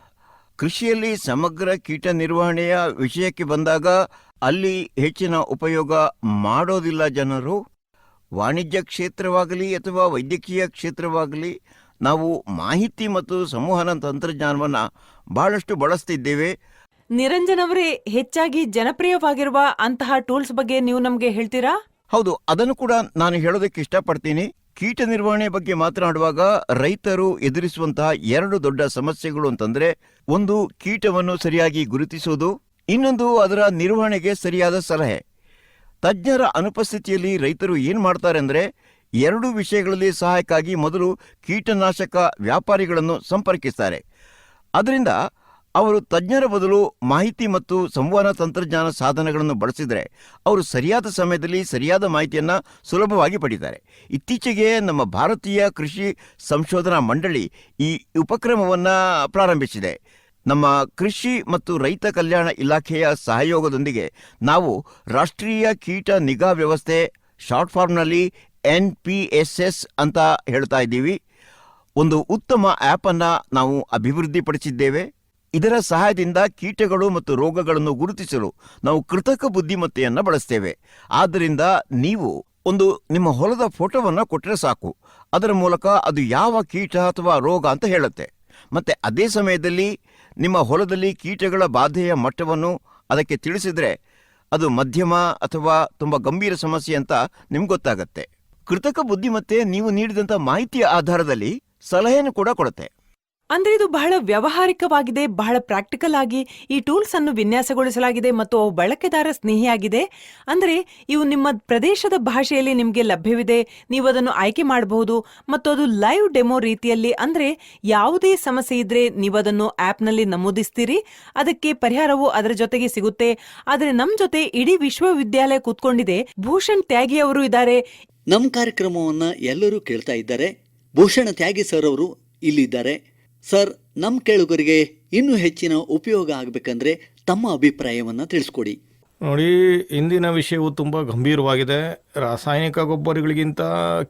Speaker 3: ಕೃಷಿಯಲ್ಲಿ ಸಮಗ್ರ ಕೀಟ ನಿರ್ವಹಣೆಯ ವಿಷಯಕ್ಕೆ ಬಂದಾಗ ಅಲ್ಲಿ ಹೆಚ್ಚಿನ ಉಪಯೋಗ ಮಾಡೋದಿಲ್ಲ ಜನರು. ವಾಣಿಜ್ಯ ಕ್ಷೇತ್ರವಾಗಲಿ ಅಥವಾ ವೈದ್ಯಕೀಯ ಕ್ಷೇತ್ರವಾಗಲಿ ನಾವು ಮಾಹಿತಿ ಮತ್ತು ಸಂವಹನ ತಂತ್ರಜ್ಞಾನವನ್ನು ಬಹಳಷ್ಟು ಬಳಸ್ತಿದ್ದೇವೆ.
Speaker 2: ನಿರಂಜನ್ ಅವರೇ ಹೆಚ್ಚಾಗಿ ಜನಪ್ರಿಯವಾಗಿರುವ ಅಂತಹ ಟೂಲ್ಸ್ ಬಗ್ಗೆ ನೀವು ನಮಗೆ ಹೇಳ್ತೀರಾ?
Speaker 3: ಹೌದು, ಅದನ್ನು ಕೂಡ ನಾನು ಹೇಳೋದಕ್ಕೆ ಇಷ್ಟಪಡ್ತೀನಿ. ಕೀಟ ನಿರ್ವಹಣೆ ಬಗ್ಗೆ ಮಾತನಾಡುವಾಗ ರೈತರು ಎದುರಿಸುವಂತಹ ಎರಡು ದೊಡ್ಡ ಸಮಸ್ಯೆಗಳು ಅಂತಂದ್ರೆ, ಒಂದು ಕೀಟವನ್ನು ಸರಿಯಾಗಿ ಗುರುತಿಸುವುದು, ಇನ್ನೊಂದು ಅದರ ನಿರ್ವಹಣೆಗೆ ಸರಿಯಾದ ಸಲಹೆ. ತಜ್ಞರ ಅನುಪಸ್ಥಿತಿಯಲ್ಲಿ ರೈತರು ಏನು ಮಾಡ್ತಾರೆ ಅಂದ್ರೆ, ಎರಡು ವಿಷಯಗಳಲ್ಲಿ ಸಹಾಯಕ್ಕಾಗಿ ಮೊದಲು ಕೀಟನಾಶಕ ವ್ಯಾಪಾರಿಗಳನ್ನು ಸಂಪರ್ಕಿಸ್ತಾರೆ. ಅದರಿಂದ ಅವರು ತಜ್ಞರ ಬದಲು ಮಾಹಿತಿ ಮತ್ತು ಸಂವಹನ ತಂತ್ರಜ್ಞಾನ ಸಾಧನಗಳನ್ನು ಬಳಸಿದರೆ ಅವರು ಸರಿಯಾದ ಸಮಯದಲ್ಲಿ ಸರಿಯಾದ ಮಾಹಿತಿಯನ್ನು ಸುಲಭವಾಗಿ ಪಡೀತಾರೆ. ಇತ್ತೀಚೆಗೆ ನಮ್ಮ ಭಾರತೀಯ ಕೃಷಿ ಸಂಶೋಧನಾ ಮಂಡಳಿ ಈ ಉಪಕ್ರಮವನ್ನು ಪ್ರಾರಂಭಿಸಿದೆ. ನಮ್ಮ ಕೃಷಿ ಮತ್ತು ರೈತ ಕಲ್ಯಾಣ ಇಲಾಖೆಯ ಸಹಯೋಗದೊಂದಿಗೆ ನಾವು ರಾಷ್ಟ್ರೀಯ ಕೀಟ ನಿಗಾ ವ್ಯವಸ್ಥೆ ಶಾರ್ಟ್ ಫಾರ್ಮ್ನಲ್ಲಿ ಎನ್ ಪಿ ಎಸ್ ಎಸ್ ಅಂತ ಹೇಳ್ತಾ ಇದ್ದೀವಿ. ಒಂದು ಉತ್ತಮ ಆ್ಯಪನ್ನು ನಾವು ಅಭಿವೃದ್ಧಿಪಡಿಸಿದ್ದೇವೆ. ಇದರ ಸಹಾಯದಿಂದ ಕೀಟಗಳು ಮತ್ತು ರೋಗಗಳನ್ನು ಗುರುತಿಸಲು ನಾವು ಕೃತಕ ಬುದ್ಧಿಮತ್ತೆಯನ್ನು ಬಳಸ್ತೇವೆ. ಆದ್ದರಿಂದ ನೀವು ಒಂದು ನಿಮ್ಮ ಹೊಲದ ಫೋಟೋವನ್ನು ಕೊಟ್ಟರೆ ಸಾಕು. ಅದರ ಮೂಲಕ ಅದು ಯಾವ ಕೀಟ ಅಥವಾ ರೋಗ ಅಂತ ಹೇಳುತ್ತೆ. ಮತ್ತೆ ಅದೇ ಸಮಯದಲ್ಲಿ ನಿಮ್ಮ ಹೊಲದಲ್ಲಿ ಕೀಟಗಳ ಬಾಧೆಯ ಮಟ್ಟವನ್ನು ಅದಕ್ಕೆ ತಿಳಿಸಿದರೆ ಅದು ಮಧ್ಯಮ ಅಥವಾ ತುಂಬ ಗಂಭೀರ ಸಮಸ್ಯೆ ಅಂತ ನಿಮ್ಗೆ ಗೊತ್ತಾಗತ್ತೆ. ಕೃತಕ ಬುದ್ಧಿಮತ್ತೆ ನೀವು ನೀಡಿದಂಥ ಮಾಹಿತಿಯ ಆಧಾರದಲ್ಲಿ ಸಲಹೆಯನ್ನು ಕೂಡ ಕೊಡುತ್ತೆ.
Speaker 2: ಅಂದ್ರೆ ಇದು ಬಹಳ ವ್ಯವಹಾರಿಕವಾಗಿದೆ, ಬಹಳ ಪ್ರಾಕ್ಟಿಕಲ್ ಆಗಿ ಈ ಟೂಲ್ಸ್ ಅನ್ನು ವಿನ್ಯಾಸಗೊಳಿಸಲಾಗಿದೆ ಮತ್ತು ಅವು ಬಳಕೆದಾರ ಸ್ನೇಹಿಯಾಗಿದೆ. ಅಂದ್ರೆ ಇವು ನಿಮ್ಮ ಪ್ರದೇಶದ ಭಾಷೆಯಲ್ಲಿ ನಿಮಗೆ ಲಭ್ಯವಿದೆ, ನೀವು ಅದನ್ನು ಆಯ್ಕೆ ಮಾಡಬಹುದು ಮತ್ತು ಅದು ಲೈವ್ ಡೆಮೋ ರೀತಿಯಲ್ಲಿ ಅಂದ್ರೆ ಯಾವುದೇ ಸಮಸ್ಯೆ ಇದ್ರೆ ನೀವು ಅದನ್ನು ಆಪ್ನಲ್ಲಿ ನಮೂದಿಸ್ತೀರಿ. ಅದಕ್ಕೆ ಪರಿಹಾರವು ಅದರ ಜೊತೆಗೆ ಸಿಗುತ್ತೆ. ಆದರೆ ನಮ್ಮ ಜೊತೆ ಇಡೀ ವಿಶ್ವವಿದ್ಯಾಲಯ ಕೂತ್ಕೊಂಡಿದೆ. ಭೂಷಣ್ ತ್ಯಾಗಿ ಅವರು ಇದ್ದಾರೆ.
Speaker 4: ನಮ್ಮ ಕಾರ್ಯಕ್ರಮವನ್ನು ಎಲ್ಲರೂ ಕೇಳ್ತಾ ಇದ್ದಾರೆ. ಭೂಷಣ ತ್ಯಾಗಿ ಸರ್ ಅವರು ಇಲ್ಲಿದ್ದಾರೆ. ಸರ್ ನಮ್ಮ ಕೇಳುಗರಿಗೆ ಇನ್ನೂ ಹೆಚ್ಚಿನ ಉಪಯೋಗ ಆಗಬೇಕಂದ್ರೆ ತಮ್ಮ ಅಭಿಪ್ರಾಯವನ್ನು ತಿಳಿಸ್ಕೊಡಿ.
Speaker 6: ನೋಡಿ, ಇಂದಿನ ವಿಷಯವು ತುಂಬ ಗಂಭೀರವಾಗಿದೆ. ರಾಸಾಯನಿಕ ಗೊಬ್ಬರಗಳಿಗಿಂತ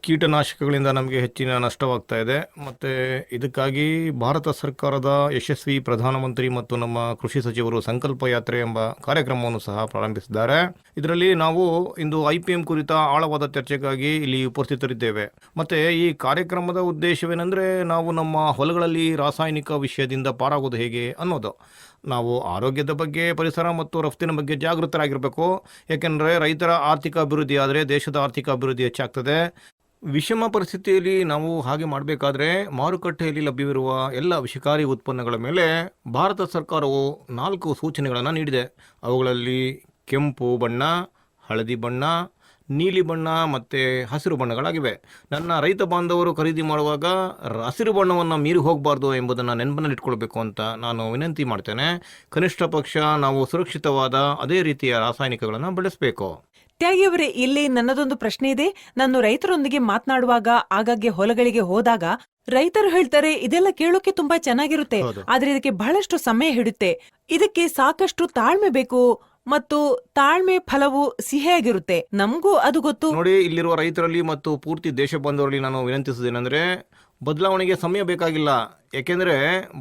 Speaker 6: ಕೀಟನಾಶಕಗಳಿಂದ ನಮಗೆ ಹೆಚ್ಚಿನ ನಷ್ಟವಾಗ್ತಾ ಇದೆ. ಮತ್ತು ಇದಕ್ಕಾಗಿ ಭಾರತ ಸರ್ಕಾರದ ಯಶಸ್ವಿ ಪ್ರಧಾನಮಂತ್ರಿ ಮತ್ತು ನಮ್ಮ ಕೃಷಿ ಸಚಿವರು ಸಂಕಲ್ಪ ಯಾತ್ರೆ ಎಂಬ ಕಾರ್ಯಕ್ರಮವನ್ನು ಸಹ ಪ್ರಾರಂಭಿಸಿದ್ದಾರೆ. ಇದರಲ್ಲಿ ನಾವು ಇಂದು ಐ ಪಿ ಎಂ ಕುರಿತ ಆಳವಾದ ಚರ್ಚೆಗಾಗಿ ಇಲ್ಲಿ ಉಪಸ್ಥಿತರಿದ್ದೇವೆ. ಮತ್ತು ಈ ಕಾರ್ಯಕ್ರಮದ ಉದ್ದೇಶವೇನೆಂದರೆ ನಾವು ನಮ್ಮ ಹೊಲಗಳಲ್ಲಿ ರಾಸಾಯನಿಕ ವಿಷಯದಿಂದ ಪಾರಾಗೋದು ಹೇಗೆ ಅನ್ನೋದು. ನಾವು ಆರೋಗ್ಯದ ಬಗ್ಗೆ, ಪರಿಸರ ಮತ್ತು ರಫ್ತಿನ ಬಗ್ಗೆ ಜಾಗೃತರಾಗಿರಬೇಕು. ಏಕೆಂದರೆ ರೈತರ ಆರ್ಥಿಕ ಅಭಿವೃದ್ಧಿ ಆದರೆ ದೇಶದ ಆರ್ಥಿಕ ಅಭಿವೃದ್ಧಿ ಹೆಚ್ಚಾಗ್ತದೆ. ವಿಷಮ ಪರಿಸ್ಥಿತಿಯಲ್ಲಿ ನಾವು ಹಾಗೆ ಮಾಡಬೇಕಾದ್ರೆ ಮಾರುಕಟ್ಟೆಯಲ್ಲಿ ಲಭ್ಯವಿರುವ ಎಲ್ಲ ವಿಷಕಾರಿ ಉತ್ಪನ್ನಗಳ ಮೇಲೆ ಭಾರತ ಸರ್ಕಾರವು ನಾಲ್ಕು ಸೂಚನೆಗಳನ್ನು ನೀಡಿದೆ. ಅವುಗಳಲ್ಲಿ ಕೆಂಪು ಬಣ್ಣ, ಹಳದಿ ಬಣ್ಣ ನೀಲಿ ಬಣ್ಣ ಮತ್ತು ಹಸಿರು ಬಣ್ಣಗಳಾಗಿವೆ. ನನ್ನ ರೈತ ಬಾಂಧವರು ಖರೀದಿ ಮಾಡುವಾಗ ಹಸಿರು ಬಣ್ಣವನ್ನು ಮೀರಿ ಹೋಗಬಾರ್ದು ಎಂಬುದನ್ನು ನೆನಪಿನಲ್ಲಿಟ್ಕೊಳ್ಬೇಕು ಅಂತ ನಾನು ವಿನಂತಿ ಮಾಡ್ತೇನೆ. ಕನಿಷ್ಠ ಪಕ್ಷ ನಾವು ಸುರಕ್ಷಿತವಾದ ಅದೇ ರೀತಿಯ ರಾಸಾಯನಿಕಗಳನ್ನು ಬಳಸಬೇಕು.
Speaker 2: ತ್ಯಾಗಿ ಅವರೇ ಇಲ್ಲಿ ನನ್ನದೊಂದು ಪ್ರಶ್ನೆ ಇದೆ. ನಾನು ರೈತರೊಂದಿಗೆ ಮಾತನಾಡುವಾಗ ಆಗಾಗ್ಗೆ ಹೊಲಗಳಿಗೆ ಹೋದಾಗ ರೈತರು ಹೇಳ್ತಾರೆ ಇದೆಲ್ಲ ಕೇಳೋಕೆ ತುಂಬಾ ಚೆನ್ನಾಗಿರುತ್ತೆ. ಆದ್ರೆ ಇದಕ್ಕೆ ಬಹಳಷ್ಟು ಸಮಯ ಹಿಡುತ್ತೆ. ಇದಕ್ಕೆ ಸಾಕಷ್ಟು ತಾಳ್ಮೆ ಬೇಕು. ಮತ್ತು ತಾಳ್ಮೆ ಫಲವು ಸಿಹಿಯಾಗಿರುತ್ತೆ. ನಮಗೂ ಅದು ಗೊತ್ತು.
Speaker 6: ನೋಡಿ, ಇಲ್ಲಿರುವ ರೈತರಲ್ಲಿ ಮತ್ತು ಪೂರ್ತಿ ದೇಶ ಬಂದವರಲ್ಲಿ ನಾನು ವಿನಂತಿಸುವುದೇನೆಂದರೆ, ಬದಲಾವಣೆಗೆ ಸಮಯ ಬೇಕಾಗಿಲ್ಲ. ಏಕೆಂದರೆ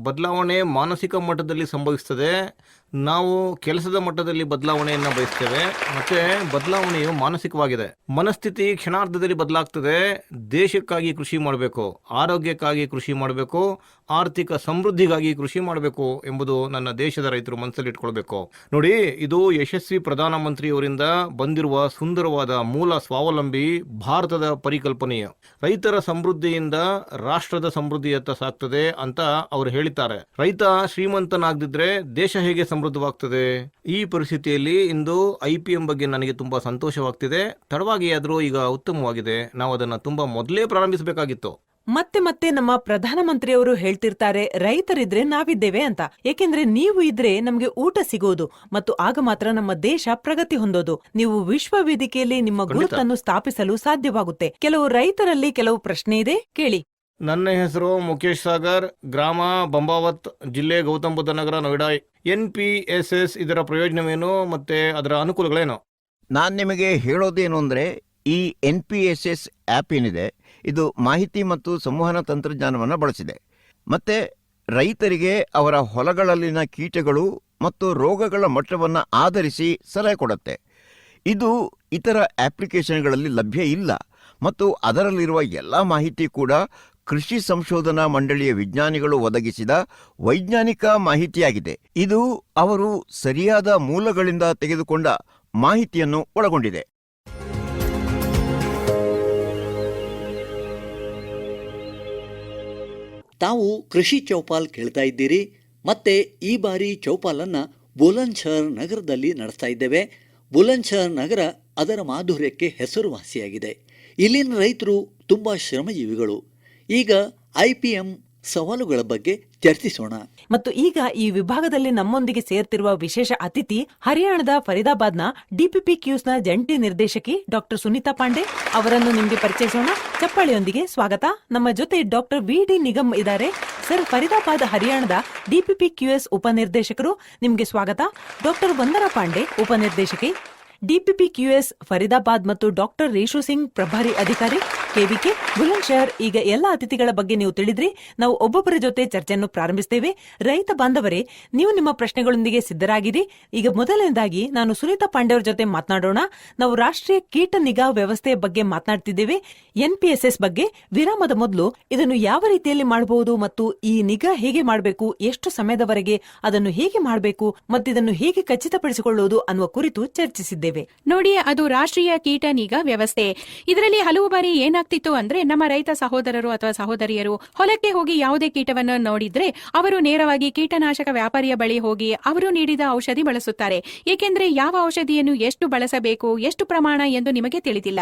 Speaker 6: ಬದಲಾವಣೆ ಮಾನಸಿಕ ಮಟ್ಟದಲ್ಲಿ ಸಂಭವಿಸ್ತದೆ. ನಾವು ಕೆಲಸದ ಮಟ್ಟದಲ್ಲಿ ಬದಲಾವಣೆಯನ್ನು ಬಯಸ್ತೇವೆ. ಮತ್ತು ಬದಲಾವಣೆಯು ಮಾನಸಿಕವಾಗಿದೆ. ಮನಸ್ಥಿತಿ ಕ್ಷಣಾರ್ಧದಲ್ಲಿ ಬದಲಾಗ್ತದೆ. ದೇಶಕ್ಕಾಗಿ ಕೃಷಿ ಮಾಡಬೇಕು, ಆರೋಗ್ಯಕ್ಕಾಗಿ ಕೃಷಿ ಮಾಡಬೇಕು, ಆರ್ಥಿಕ ಸಮೃದ್ಧಿಗಾಗಿ ಕೃಷಿ ಮಾಡಬೇಕು ಎಂಬುದು ನನ್ನ ದೇಶದ ರೈತರು ಮನಸ್ಸಲ್ಲಿ ಇಟ್ಕೊಳ್ಬೇಕು. ನೋಡಿ, ಇದು ಯಶಸ್ವಿ ಪ್ರಧಾನಮಂತ್ರಿಯವರಿಂದ ಬಂದಿರುವ ಸುಂದರವಾದ ಮೂಲ ಸ್ವಾವಲಂಬಿ ಭಾರತದ ಪರಿಕಲ್ಪನೆಯು. ರೈತರ ಸಮೃದ್ಧಿಯಿಂದ ರಾಷ್ಟ್ರದ ಸಮೃದ್ಧಿಯತ್ತ ಸಾಗ್ತದೆ. ಅಂತ ಅವರು ಹೇಳಿದ್ದಾರೆ. ರೈತ ಶ್ರೀಮಂತನಾಗದಿದ್ರೆ ದೇಶ ಹೇಗೆ ಸಮೃದ್ಧವಾಗ್ತದೆ? ಈ ಪರಿಸ್ಥಿತಿಯಲ್ಲಿ ಇಂದು ಐ ಪಿ ಎಂ ಬಗ್ಗೆ ನನಗೆ ತುಂಬಾ ಸಂತೋಷವಾಗ್ತಿದೆ. ತಡವಾಗಿ ಆದರೂ ಈಗ ಉತ್ತಮವಾಗಿದೆ. ನಾವು ಅದನ್ನ ತುಂಬಾ ಮೊದಲೇ ಪ್ರಾರಂಭಿಸಬೇಕಾಗಿತ್ತು.
Speaker 2: ಮತ್ತೆ ಮತ್ತೆ ನಮ್ಮ ಪ್ರಧಾನಮಂತ್ರಿಯವರು ಹೇಳ್ತಿರ್ತಾರೆ ರೈತರಿದ್ರೆ ನಾವಿದ್ದೇವೆ ಅಂತ. ಏಕೆಂದ್ರೆ ನೀವು ಇದ್ರೆ ನಮಗೆ ಊಟ ಸಿಗೋದು ಮತ್ತು ಆಗ ಮಾತ್ರ ನಮ್ಮ ದೇಶ ಪ್ರಗತಿ ಹೊಂದೋದು. ನೀವು ವಿಶ್ವ ವೇದಿಕೆಯಲ್ಲಿ ನಿಮ್ಮ. ಗುರುತನ್ನು ಸ್ಥಾಪಿಸಲು ಸಾಧ್ಯವಾಗುತ್ತೆ. ಕೆಲವು ರೈತರಲ್ಲಿ ಕೆಲವು ಪ್ರಶ್ನೆ ಇದೆ. ಕೇಳಿ.
Speaker 6: ನನ್ನ ಹೆಸರು ಮುಖೇಶ್ ಸಾಗರ್, ಗ್ರಾಮ ಬಂಬಾವತ್, ಜಿಲ್ಲೆ Gautam Buddha Nagar Noida N P S S ಇದರ ಪ್ರಯೋಜನವೇನು ಮತ್ತೆ ಅದರ ಅನುಕೂಲಗಳೇನು?
Speaker 3: ನಾನು ನಿಮಗೆ ಹೇಳೋದೇನು ಅಂದರೆ, ಈ N P S S app ಏನಿದೆ, ಇದು ಮಾಹಿತಿ ಮತ್ತು ಸಂವಹನ ತಂತ್ರಜ್ಞಾನವನ್ನು ಬಳಸಿದೆ. ಮತ್ತು ರೈತರಿಗೆ ಅವರ ಹೊಲಗಳಲ್ಲಿನ ಕೀಟಗಳು ಮತ್ತು ರೋಗಗಳ ಮಟ್ಟವನ್ನು ಆಧರಿಸಿ ಸಲಹೆ ಕೊಡುತ್ತೆ. ಇದು ಇತರ ಅಪ್ಲಿಕೇಶನ್ಗಳಲ್ಲಿ ಲಭ್ಯ ಇಲ್ಲ, ಮತ್ತು ಅದರಲ್ಲಿರುವ ಎಲ್ಲ ಮಾಹಿತಿ ಕೂಡ ಕೃಷಿ ಸಂಶೋಧನಾ ಮಂಡಳಿಯ ವಿಜ್ಞಾನಿಗಳು ಒದಗಿಸಿದ ವೈಜ್ಞಾನಿಕ ಮಾಹಿತಿಯಾಗಿದೆ. ಇದು ಅವರು ಸರಿಯಾದ ಮೂಲಗಳಿಂದ ತೆಗೆದುಕೊಂಡ ಮಾಹಿತಿಯನ್ನು ಒಳಗೊಂಡಿದೆ.
Speaker 4: ತಾವು ಕೃಷಿ ಚೌಪಾಲ್ ಕೇಳ್ತಾ ಇದ್ದೀರಿ. ಮತ್ತೆ ಈ ಬಾರಿ ಚೌಪಾಲನ್ನು ಬುಲಂದ್ಶಹರ್ ನಗರದಲ್ಲಿ ನಡೆಸ್ತಾ ಇದ್ದೇವೆ. ಬುಲಂದ್ಶಹರ್ ನಗರ ಅದರ ಮಾಧುರ್ಯಕ್ಕೆ ಹೆಸರುವಾಸಿಯಾಗಿದೆ. ಇಲ್ಲಿನ ರೈತರು ತುಂಬ ಶ್ರಮಜೀವಿಗಳು. ಈಗ ಐ ಪಿ ಸವಾಲುಗಳ ಬಗ್ಗೆ ಚರ್ಚಿಸೋಣ.
Speaker 2: ಮತ್ತು ಈಗ ಈ ವಿಭಾಗದಲ್ಲಿ ನಮ್ಮೊಂದಿಗೆ ಸೇರ್ತಿರುವ ವಿಶೇಷ ಅತಿಥಿ ಹರಿಯಾಣದ ಫರೀದಾಬಾದ್ನ ಡಿಪಿಪಿ ಕ್ಯೂಸ್ನ ಜಂಟಿ ನಿರ್ದೇಶಕಿ ಡಾಕ್ಟರ್ ಸುನೀತಾ ಪಾಂಡೆ ಅವರನ್ನು ನಿಮಗೆ ಪರಿಚಯಿಸೋಣ. ಚಪ್ಪಾಳಿಯೊಂದಿಗೆ ಸ್ವಾಗತ. ನಮ್ಮ ಜೊತೆ ಡಾಕ್ಟರ್ ವಿ ಡಿ ನಿಗಮ್ ಇದ್ದಾರೆ. ಸರ್, ಫರೀದಾಬಾದ್ ಹರಿಯಾಣದ ಡಿಪಿಪಿ ಕ್ಯೂಎಸ್ ಉಪನಿರ್ದೇಶಕರು, ನಿಮಗೆ ಸ್ವಾಗತ. ಡಾಕ್ಟರ್ ವಂದನಾ ಪಾಂಡೆ ಉಪನಿರ್ದೇಶಕಿ ಡಿಪಿಪಿ ಕ್ಯೂಎಸ್ ಫರೀದಾಬಾದ್ ಮತ್ತು ಡಾಕ್ಟರ್ ರೇಷು ಸಿಂಗ್ ಪ್ರಭಾರಿ ಅಧಿಕಾರಿ ಕೆವಿಕೆ ಬುಲಂದ್ ಶಹರ್ ಈಗ ಎಲ್ಲ ಅತಿಥಿಗಳ ಬಗ್ಗೆ ನೀವು ತಿಳಿದ್ರಿ ನಾವು ಒಬ್ಬೊಬ್ಬರ ಜೊತೆ ಚರ್ಚೆಯನ್ನು ಪ್ರಾರಂಭಿಸ್ತೇವೆ. ರೈತ ಬಾಂಧವರೇ, ನೀವು ನಿಮ್ಮ ಪ್ರಶ್ನೆಗಳೊಂದಿಗೆ ಸಿದ್ಧರಾಗಿರಿ. ಈಗ ಮೊದಲನೇದಾಗಿ ನಾನು ಸುನೀತಾ ಪಾಂಡೆ ಅವರ ಜೊತೆ ಮಾತನಾಡೋಣ. ನಾವು ರಾಷ್ಟ್ರೀಯ ಕೀಟ ನಿಗಾ ವ್ಯವಸ್ಥೆಯ ಬಗ್ಗೆ ಮಾತನಾಡ್ತಿದ್ದೇವೆ. ಎನ್ಪಿಎಸ್ಎಸ್ ಬಗ್ಗೆ ವಿರಾಮದ ಮೊದಲು ಇದನ್ನು ಯಾವ ರೀತಿಯಲ್ಲಿ ಮಾಡಬಹುದು ಮತ್ತು ಈ ನಿಗಾ ಹೇಗೆ ಮಾಡಬೇಕು, ಎಷ್ಟು ಸಮಯದವರೆಗೆ ಅದನ್ನು ಹೇಗೆ ಮಾಡಬೇಕು ಮತ್ತು ಇದನ್ನು ಹೇಗೆ ಖಚಿತಪಡಿಸಿಕೊಳ್ಳುವುದು ಅನ್ನುವ ಕುರಿತು ಚರ್ಚಿಸಿದ್ದೇವೆ.
Speaker 5: ನೋಡಿ, ಅದು ರಾಷ್ಟ್ರೀಯ ಕೀಟ ನಿಗಾ ವ್ಯವಸ್ಥೆ. ಇದರಲ್ಲಿ ಹಲವು ಬಾರಿ ಏನಾಗ್ತಿತ್ತು ಅಂದ್ರೆ ನಮ್ಮ ರೈತ ಸಹೋದರರು ಅಥವಾ ಸಹೋದರಿಯರು ಹೊಲಕ್ಕೆ ಹೋಗಿ ಯಾವುದೇ ಕೀಟವನ್ನು ನೋಡಿದ್ರೆ ಅವರು ನೇರವಾಗಿ ಕೀಟನಾಶಕ ವ್ಯಾಪಾರಿಯ ಬಳಿ ಹೋಗಿ ಅವರು ನೀಡಿದ ಔಷಧಿ ಬಳಸುತ್ತಾರೆ. ಏಕೆಂದ್ರೆ ಯಾವ ಔಷಧಿಯನ್ನು ಎಷ್ಟು ಬಳಸಬೇಕು ಎಷ್ಟು ಪ್ರಮಾಣ ಎಂದು ನಿಮಗೆ ತಿಳಿದಿಲ್ಲ.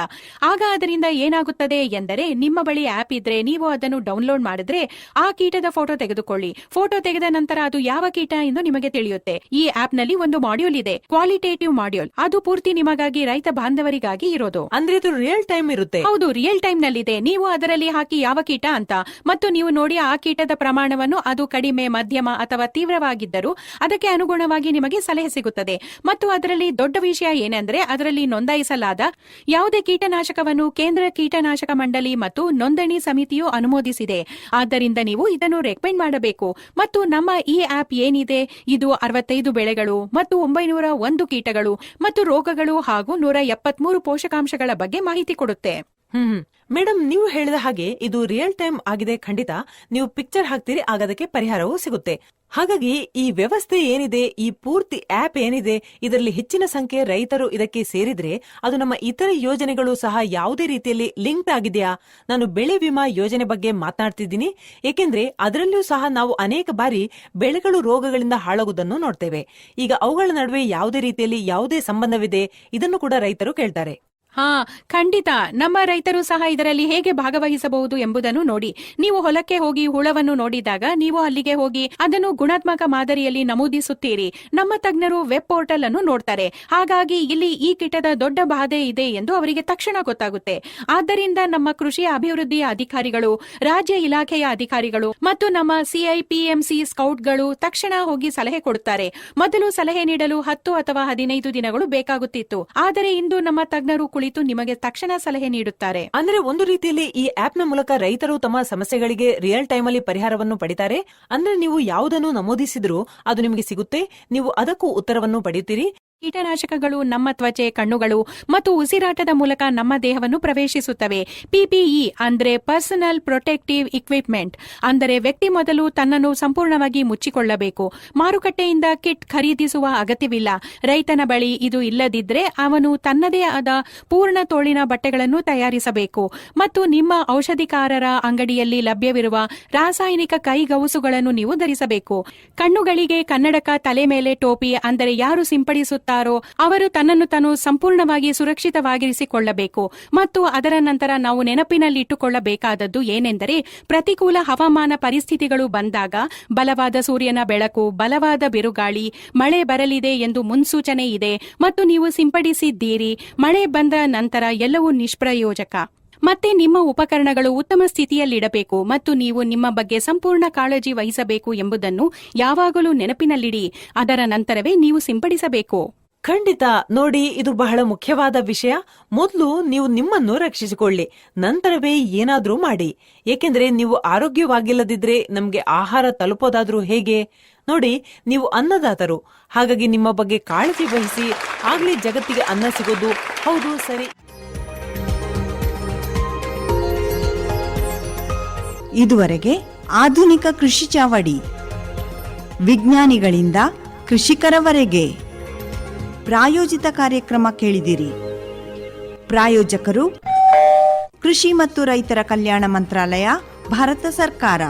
Speaker 5: ಆಗ ಅದರಿಂದ ಏನಾಗುತ್ತದೆ ಎಂದರೆ ನಿಮ್ಮ ಬಳಿ ಆಪ್ ಇದ್ರೆ ನೀವು ಅದನ್ನು ಡೌನ್ಲೋಡ್ ಮಾಡಿದ್ರೆ ಆ ಕೀಟದ ಫೋಟೋ ತೆಗೆದುಕೊಳ್ಳಿ. ಫೋಟೋ ತೆಗೆದ ನಂತರ ಅದು ಯಾವ ಕೀಟ ಎಂದು ನಿಮಗೆ ತಿಳಿಯುತ್ತೆ. ಈ ಆಪ್ನಲ್ಲಿ ಒಂದು ಮಾಡ್ಯೂಲ್ ಇದೆ ಕ್ವಾಲಿಟೇಟಿವ್ ಮಾಡ್ಯೂಲ್. ಅದು ಪೂರ್ತಿ ನಿಮಗಾಗಿ ರೈತ ಬಾಂಧವರಿಗಾಗಿ ಇರೋದು.
Speaker 2: ಅಂದ್ರೆ ಇದು ರಿಯಲ್ ಟೈಮ್ ಇರುತ್ತೆ.
Speaker 5: ಹೌದು ರಿಯಲ್ ಟೈಮ್ ನಲ್ಲಿದೆ ನೀವು ಅದರಲ್ಲಿ ಹಾಕಿ ಯಾವ ಕೀಟ ಅಂತ. ಮತ್ತು ನೀವು ನೋಡಿ ಆ ಕೀಟದ ಪ್ರಮಾಣವನ್ನು ಅದು ಕಡಿಮೆ, ಮಧ್ಯಮ ಅಥವಾ ತೀವ್ರವಾಗಿದ್ದರೂ ಅದಕ್ಕೆ ಅನುಗುಣವಾಗಿ ನಿಮಗೆ ಸಲಹೆ ಸಿಗುತ್ತದೆ. ಮತ್ತು ಅದರಲ್ಲಿ ದೊಡ್ಡ ವಿಷಯ ಏನೆಂದರೆ ಅದರಲ್ಲಿ ನೋಂದಾಯಿಸಲಾದ ಯಾವುದೇ ಕೀಟನಾಶಕವನ್ನು ಕೇಂದ್ರ ಕೀಟನಾಶಕ ಮಂಡಳಿ ಮತ್ತು ನೋಂದಣಿ ಸಮಿತಿಯು ಅನುಮೋದಿಸಿದೆ. ಆದ್ದರಿಂದ ನೀವು ಇದನ್ನು ರೆಕಮೆಂಡ್ ಮಾಡಬೇಕು. ಮತ್ತು ನಮ್ಮ ಈ ಆಪ್ ಏನಿದೆ? ಇದು ಅರವತ್ತೈದು ಬೆಳೆಗಳು ಮತ್ತು ಒಂಬೈನೂರ ಒಂದು ಕೀಟಗಳು ಮತ್ತು ರೋಗಗಳು ಹಾಗೂ ನೂರ ಎಪ್ಪತ್ಮೂರು ಪೋಷಕಾಂಶಗಳ ಬಗ್ಗೆ ಮಾಹಿತಿ ಕೊಡುತ್ತೆ.
Speaker 2: ಹ್ಮ್. ಮೇಡಮ್ ನೀವು ಹೇಳಿದ ಹಾಗೆ ಇದು ರಿಯಲ್ ಟೈಮ್ ಆಗಿದೆ, ಖಂಡಿತ. ನೀವು ಪಿಕ್ಚರ್ ಹಾಕ್ತೀರಿ, ಆಗದಕ್ಕೆ ಪರಿಹಾರವೂ ಸಿಗುತ್ತೆ. ಹಾಗಾಗಿ ಈ ವ್ಯವಸ್ಥೆ ಏನಿದೆ, ಈ ಪೂರ್ತಿ ಆಪ್ ಏನಿದೆ, ಇದರಲ್ಲಿ ಹೆಚ್ಚಿನ ಸಂಖ್ಯೆ ರೈತರು ಇದಕ್ಕೆ ಸೇರಿದ್ರೆ ಅದು ನಮ್ಮ ಇತರ ಯೋಜನೆಗಳು ಸಹ ಯಾವುದೇ ರೀತಿಯಲ್ಲಿ ಲಿಂಕ್ ಆಗಿದೆಯಾ? ನಾನು ಬೆಳೆ ವಿಮಾ ಯೋಜನೆ ಬಗ್ಗೆ ಮಾತನಾಡ್ತಿದ್ದೀನಿ. ಏಕೆಂದ್ರೆ ಅದರಲ್ಲೂ ಸಹ ನಾವು ಅನೇಕ ಬಾರಿ ಬೆಳೆಗಳು, ರೋಗಗಳಿಂದ ಹಾಳಾಗುವುದನ್ನು ನೋಡ್ತೇವೆ. ಈಗ ಅವುಗಳ ನಡುವೆ ಯಾವುದೇ ರೀತಿಯಲ್ಲಿ ಯಾವುದೇ ಸಂಬಂಧವಿದೆ, ಇದನ್ನು ಕೂಡ ರೈತರು ಕೇಳ್ತಾರೆ.
Speaker 5: ಹಾ, ಖಂಡಿತ. ನಮ್ಮ ರೈತರು ಸಹ ಇದರಲ್ಲಿ ಹೇಗೆ ಭಾಗವಹಿಸಬಹುದು ಎಂಬುದನ್ನು ನೋಡಿ. ನೀವು ಹೊಲಕ್ಕೆ ಹೋಗಿ ಹುಳವನ್ನು ನೋಡಿದಾಗ ನೀವು ಅಲ್ಲಿಗೆ ಹೋಗಿ ಅದನ್ನು ಗುಣಾತ್ಮಕ ಮಾದರಿಯಲ್ಲಿ ನಮೂದಿಸುತ್ತೀರಿ. ನಮ್ಮ ತಜ್ಞರು ವೆಬ್ ಪೋರ್ಟಲ್ ಅನ್ನು ನೋಡ್ತಾರೆ. ಹಾಗಾಗಿ ಇಲ್ಲಿ ಈ ಕೀಟದ ದೊಡ್ಡ ಬಾಧೆ ಇದೆ ಎಂದು ಅವರಿಗೆ ತಕ್ಷಣ ಗೊತ್ತಾಗುತ್ತೆ. ಆದ್ದರಿಂದ ನಮ್ಮ ಕೃಷಿ ಅಭಿವೃದ್ಧಿಯ ಅಧಿಕಾರಿಗಳು, ರಾಜ್ಯ ಇಲಾಖೆಯ ಅಧಿಕಾರಿಗಳು ಮತ್ತು ನಮ್ಮ ಸಿಐಪಿಎಂಸಿ ಸ್ಕೌಟ್ಗಳು ತಕ್ಷಣ ಹೋಗಿ ಸಲಹೆ ಕೊಡುತ್ತಾರೆ. ಮೊದಲು ಸಲಹೆ ನೀಡಲು ಹತ್ತು ಅಥವಾ ಹದಿನೈದು ದಿನಗಳು ಬೇಕಾಗುತ್ತಿತ್ತು. ಆದರೆ ಇಂದು ನಮ್ಮ ತಜ್ಞರು ಕುಳಿತು ನಿಮಗೆ ತಕ್ಷಣ ಸಲಹೆ ನೀಡುತ್ತಾರೆ.
Speaker 2: ಅಂದ್ರೆ ಒಂದು ರೀತಿಯಲ್ಲಿ ಈ ಆಪ್ನ ಮೂಲಕ ರೈತರು ತಮ್ಮ ಸಮಸ್ಯೆಗಳಿಗೆ ರಿಯಲ್ ಟೈಮ್ ಅಲ್ಲಿ ಪರಿಹಾರವನ್ನು ಪಡಿತಾರೆ. ಅಂದ್ರೆ ನೀವು ಯಾವುದನ್ನು ನಮೂದಿಸಿದ್ರು ಅದು ನಿಮಗೆ ಸಿಗುತ್ತೆ. ನೀವು ಅದಕ್ಕೂ ಉತ್ತರವನ್ನು ಪಡೆಯುತ್ತೀರಿ.
Speaker 5: ಕೀಟನಾಶಕಗಳು ನಮ್ಮ ತ್ವಚೆ, ಕಣ್ಣುಗಳು ಮತ್ತು ಉಸಿರಾಟದ ಮೂಲಕ ನಮ್ಮ ದೇಹವನ್ನು ಪ್ರವೇಶಿಸುತ್ತವೆ. ಪಿಪಿಇ ಅಂದರೆ ಪರ್ಸನಲ್ ಪ್ರೊಟೆಕ್ಟಿವ್ ಇಕ್ವಿಪ್ಮೆಂಟ್. ಅಂದರೆ ವ್ಯಕ್ತಿ ಮೊದಲು ತನ್ನನ್ನು ಸಂಪೂರ್ಣವಾಗಿ ಮುಚ್ಚಿಕೊಳ್ಳಬೇಕು. ಮಾರುಕಟ್ಟೆಯಿಂದ ಕಿಟ್ ಖರೀದಿಸುವ ಅಗತ್ಯವಿಲ್ಲ. ರೈತನ ಬಳಿ ಇದು ಇಲ್ಲದಿದ್ದರೆ ಅವನು ತನ್ನದೇ ಆದ ಪೂರ್ಣ ತೋಳಿನ ಬಟ್ಟೆಗಳನ್ನು ತಯಾರಿಸಬೇಕು. ಮತ್ತು ನಿಮ್ಮ ಔಷಧಿಕಾರರ ಅಂಗಡಿಯಲ್ಲಿ ಲಭ್ಯವಿರುವ ರಾಸಾಯನಿಕ ಕೈಗವಸುಗಳನ್ನು ನೀವು ಧರಿಸಬೇಕು. ಕಣ್ಣುಗಳಿಗೆ ಕನ್ನಡಕ ತಲೆ ಮೇಲೆ ಟೋಪಿ ಅಂದರೆ ಯಾರು ಸಿಂಪಡಿಸುತ್ತಾರೋ? ಅವರು ತನ್ನನ್ನು ತಾನು ಸಂಪೂರ್ಣವಾಗಿ ಸುರಕ್ಷಿತವಾಗಿರಿಸಿಕೊಳ್ಳಬೇಕು. ಮತ್ತು ಅದರ ನಂತರ ನಾವು ನೆನಪಿನಲ್ಲಿಟ್ಟುಕೊಳ್ಳಬೇಕಾದದ್ದು ಏನೆಂದರೆ, ಪ್ರತಿಕೂಲ ಹವಾಮಾನ ಪರಿಸ್ಥಿತಿಗಳು ಬಂದಾಗ ಬಲವಾದ ಸೂರ್ಯನ ಬೆಳಕು, ಬಲವಾದ ಬಿರುಗಾಳಿ, ಮಳೆ ಬರಲಿದೆ ಎಂದು ಮುನ್ಸೂಚನೆ ಇದೆ. ಮತ್ತು ನೀವು ಸಿಂಪಡಿಸಿದ್ದೀರಿ, ಮಳೆ ಬಂದ ನಂತರ ಎಲ್ಲವೂ ನಿಷ್ಪ್ರಯೋಜಕ. ಮತ್ತೆ ನಿಮ್ಮ ಉಪಕರಣಗಳು ಉತ್ತಮ ಸ್ಥಿತಿಯಲ್ಲಿಡಬೇಕು ಮತ್ತು ನೀವು ನಿಮ್ಮ ಬಗ್ಗೆ ಸಂಪೂರ್ಣ ಕಾಳಜಿ ವಹಿಸಬೇಕು ಎಂಬುದನ್ನು ಯಾವಾಗಲೂ ನೆನಪಿನಲ್ಲಿಡಿ. ಅದರ ನಂತರವೇ ನೀವು ಸಿಂಪಡಿಸಬೇಕು.
Speaker 2: ಖಂಡಿತ. ನೋಡಿ, ಇದು ಬಹಳ ಮುಖ್ಯವಾದ ವಿಷಯ. ಮೊದಲು ನೀವು ನಿಮ್ಮನ್ನು ರಕ್ಷಿಸಿಕೊಳ್ಳಿ. ನಂತರವೇ ಏನಾದರೂ ಮಾಡಿ. ಏಕೆಂದರೆ ನೀವು ಆರೋಗ್ಯವಾಗಿಲ್ಲದಿದ್ರೆ ನಮಗೆ ಆಹಾರ ತಲುಪೋದಾದರೂ ಹೇಗೆ? ನೋಡಿ, ನೀವು ಅನ್ನದಾತರು. ಹಾಗಾಗಿ ನಿಮ್ಮ ಬಗ್ಗೆ ಕಾಳಜಿ ವಹಿಸಿ. ಆಗಲೇ ಜಗತ್ತಿಗೆ ಅನ್ನ ಸಿಗೋದು. ಹೌದು, ಸರಿ.
Speaker 1: ಇದುವರೆಗೆ ಆಧುನಿಕ ಕೃಷಿ ಚಾವಡಿ ವಿಜ್ಞಾನಿಗಳಿಂದ ಕೃಷಿಕರವರೆಗೆ ಪ್ರಾಯೋಜಿತ ಕಾರ್ಯಕ್ರಮ ಕೇಳಿದಿರಿ. ಪ್ರಾಯೋಜಕರು ಕೃಷಿ ಮತ್ತು ರೈತರ ಕಲ್ಯಾಣ ಮಂತ್ರಾಲಯ, ಭಾರತ ಸರ್ಕಾರ.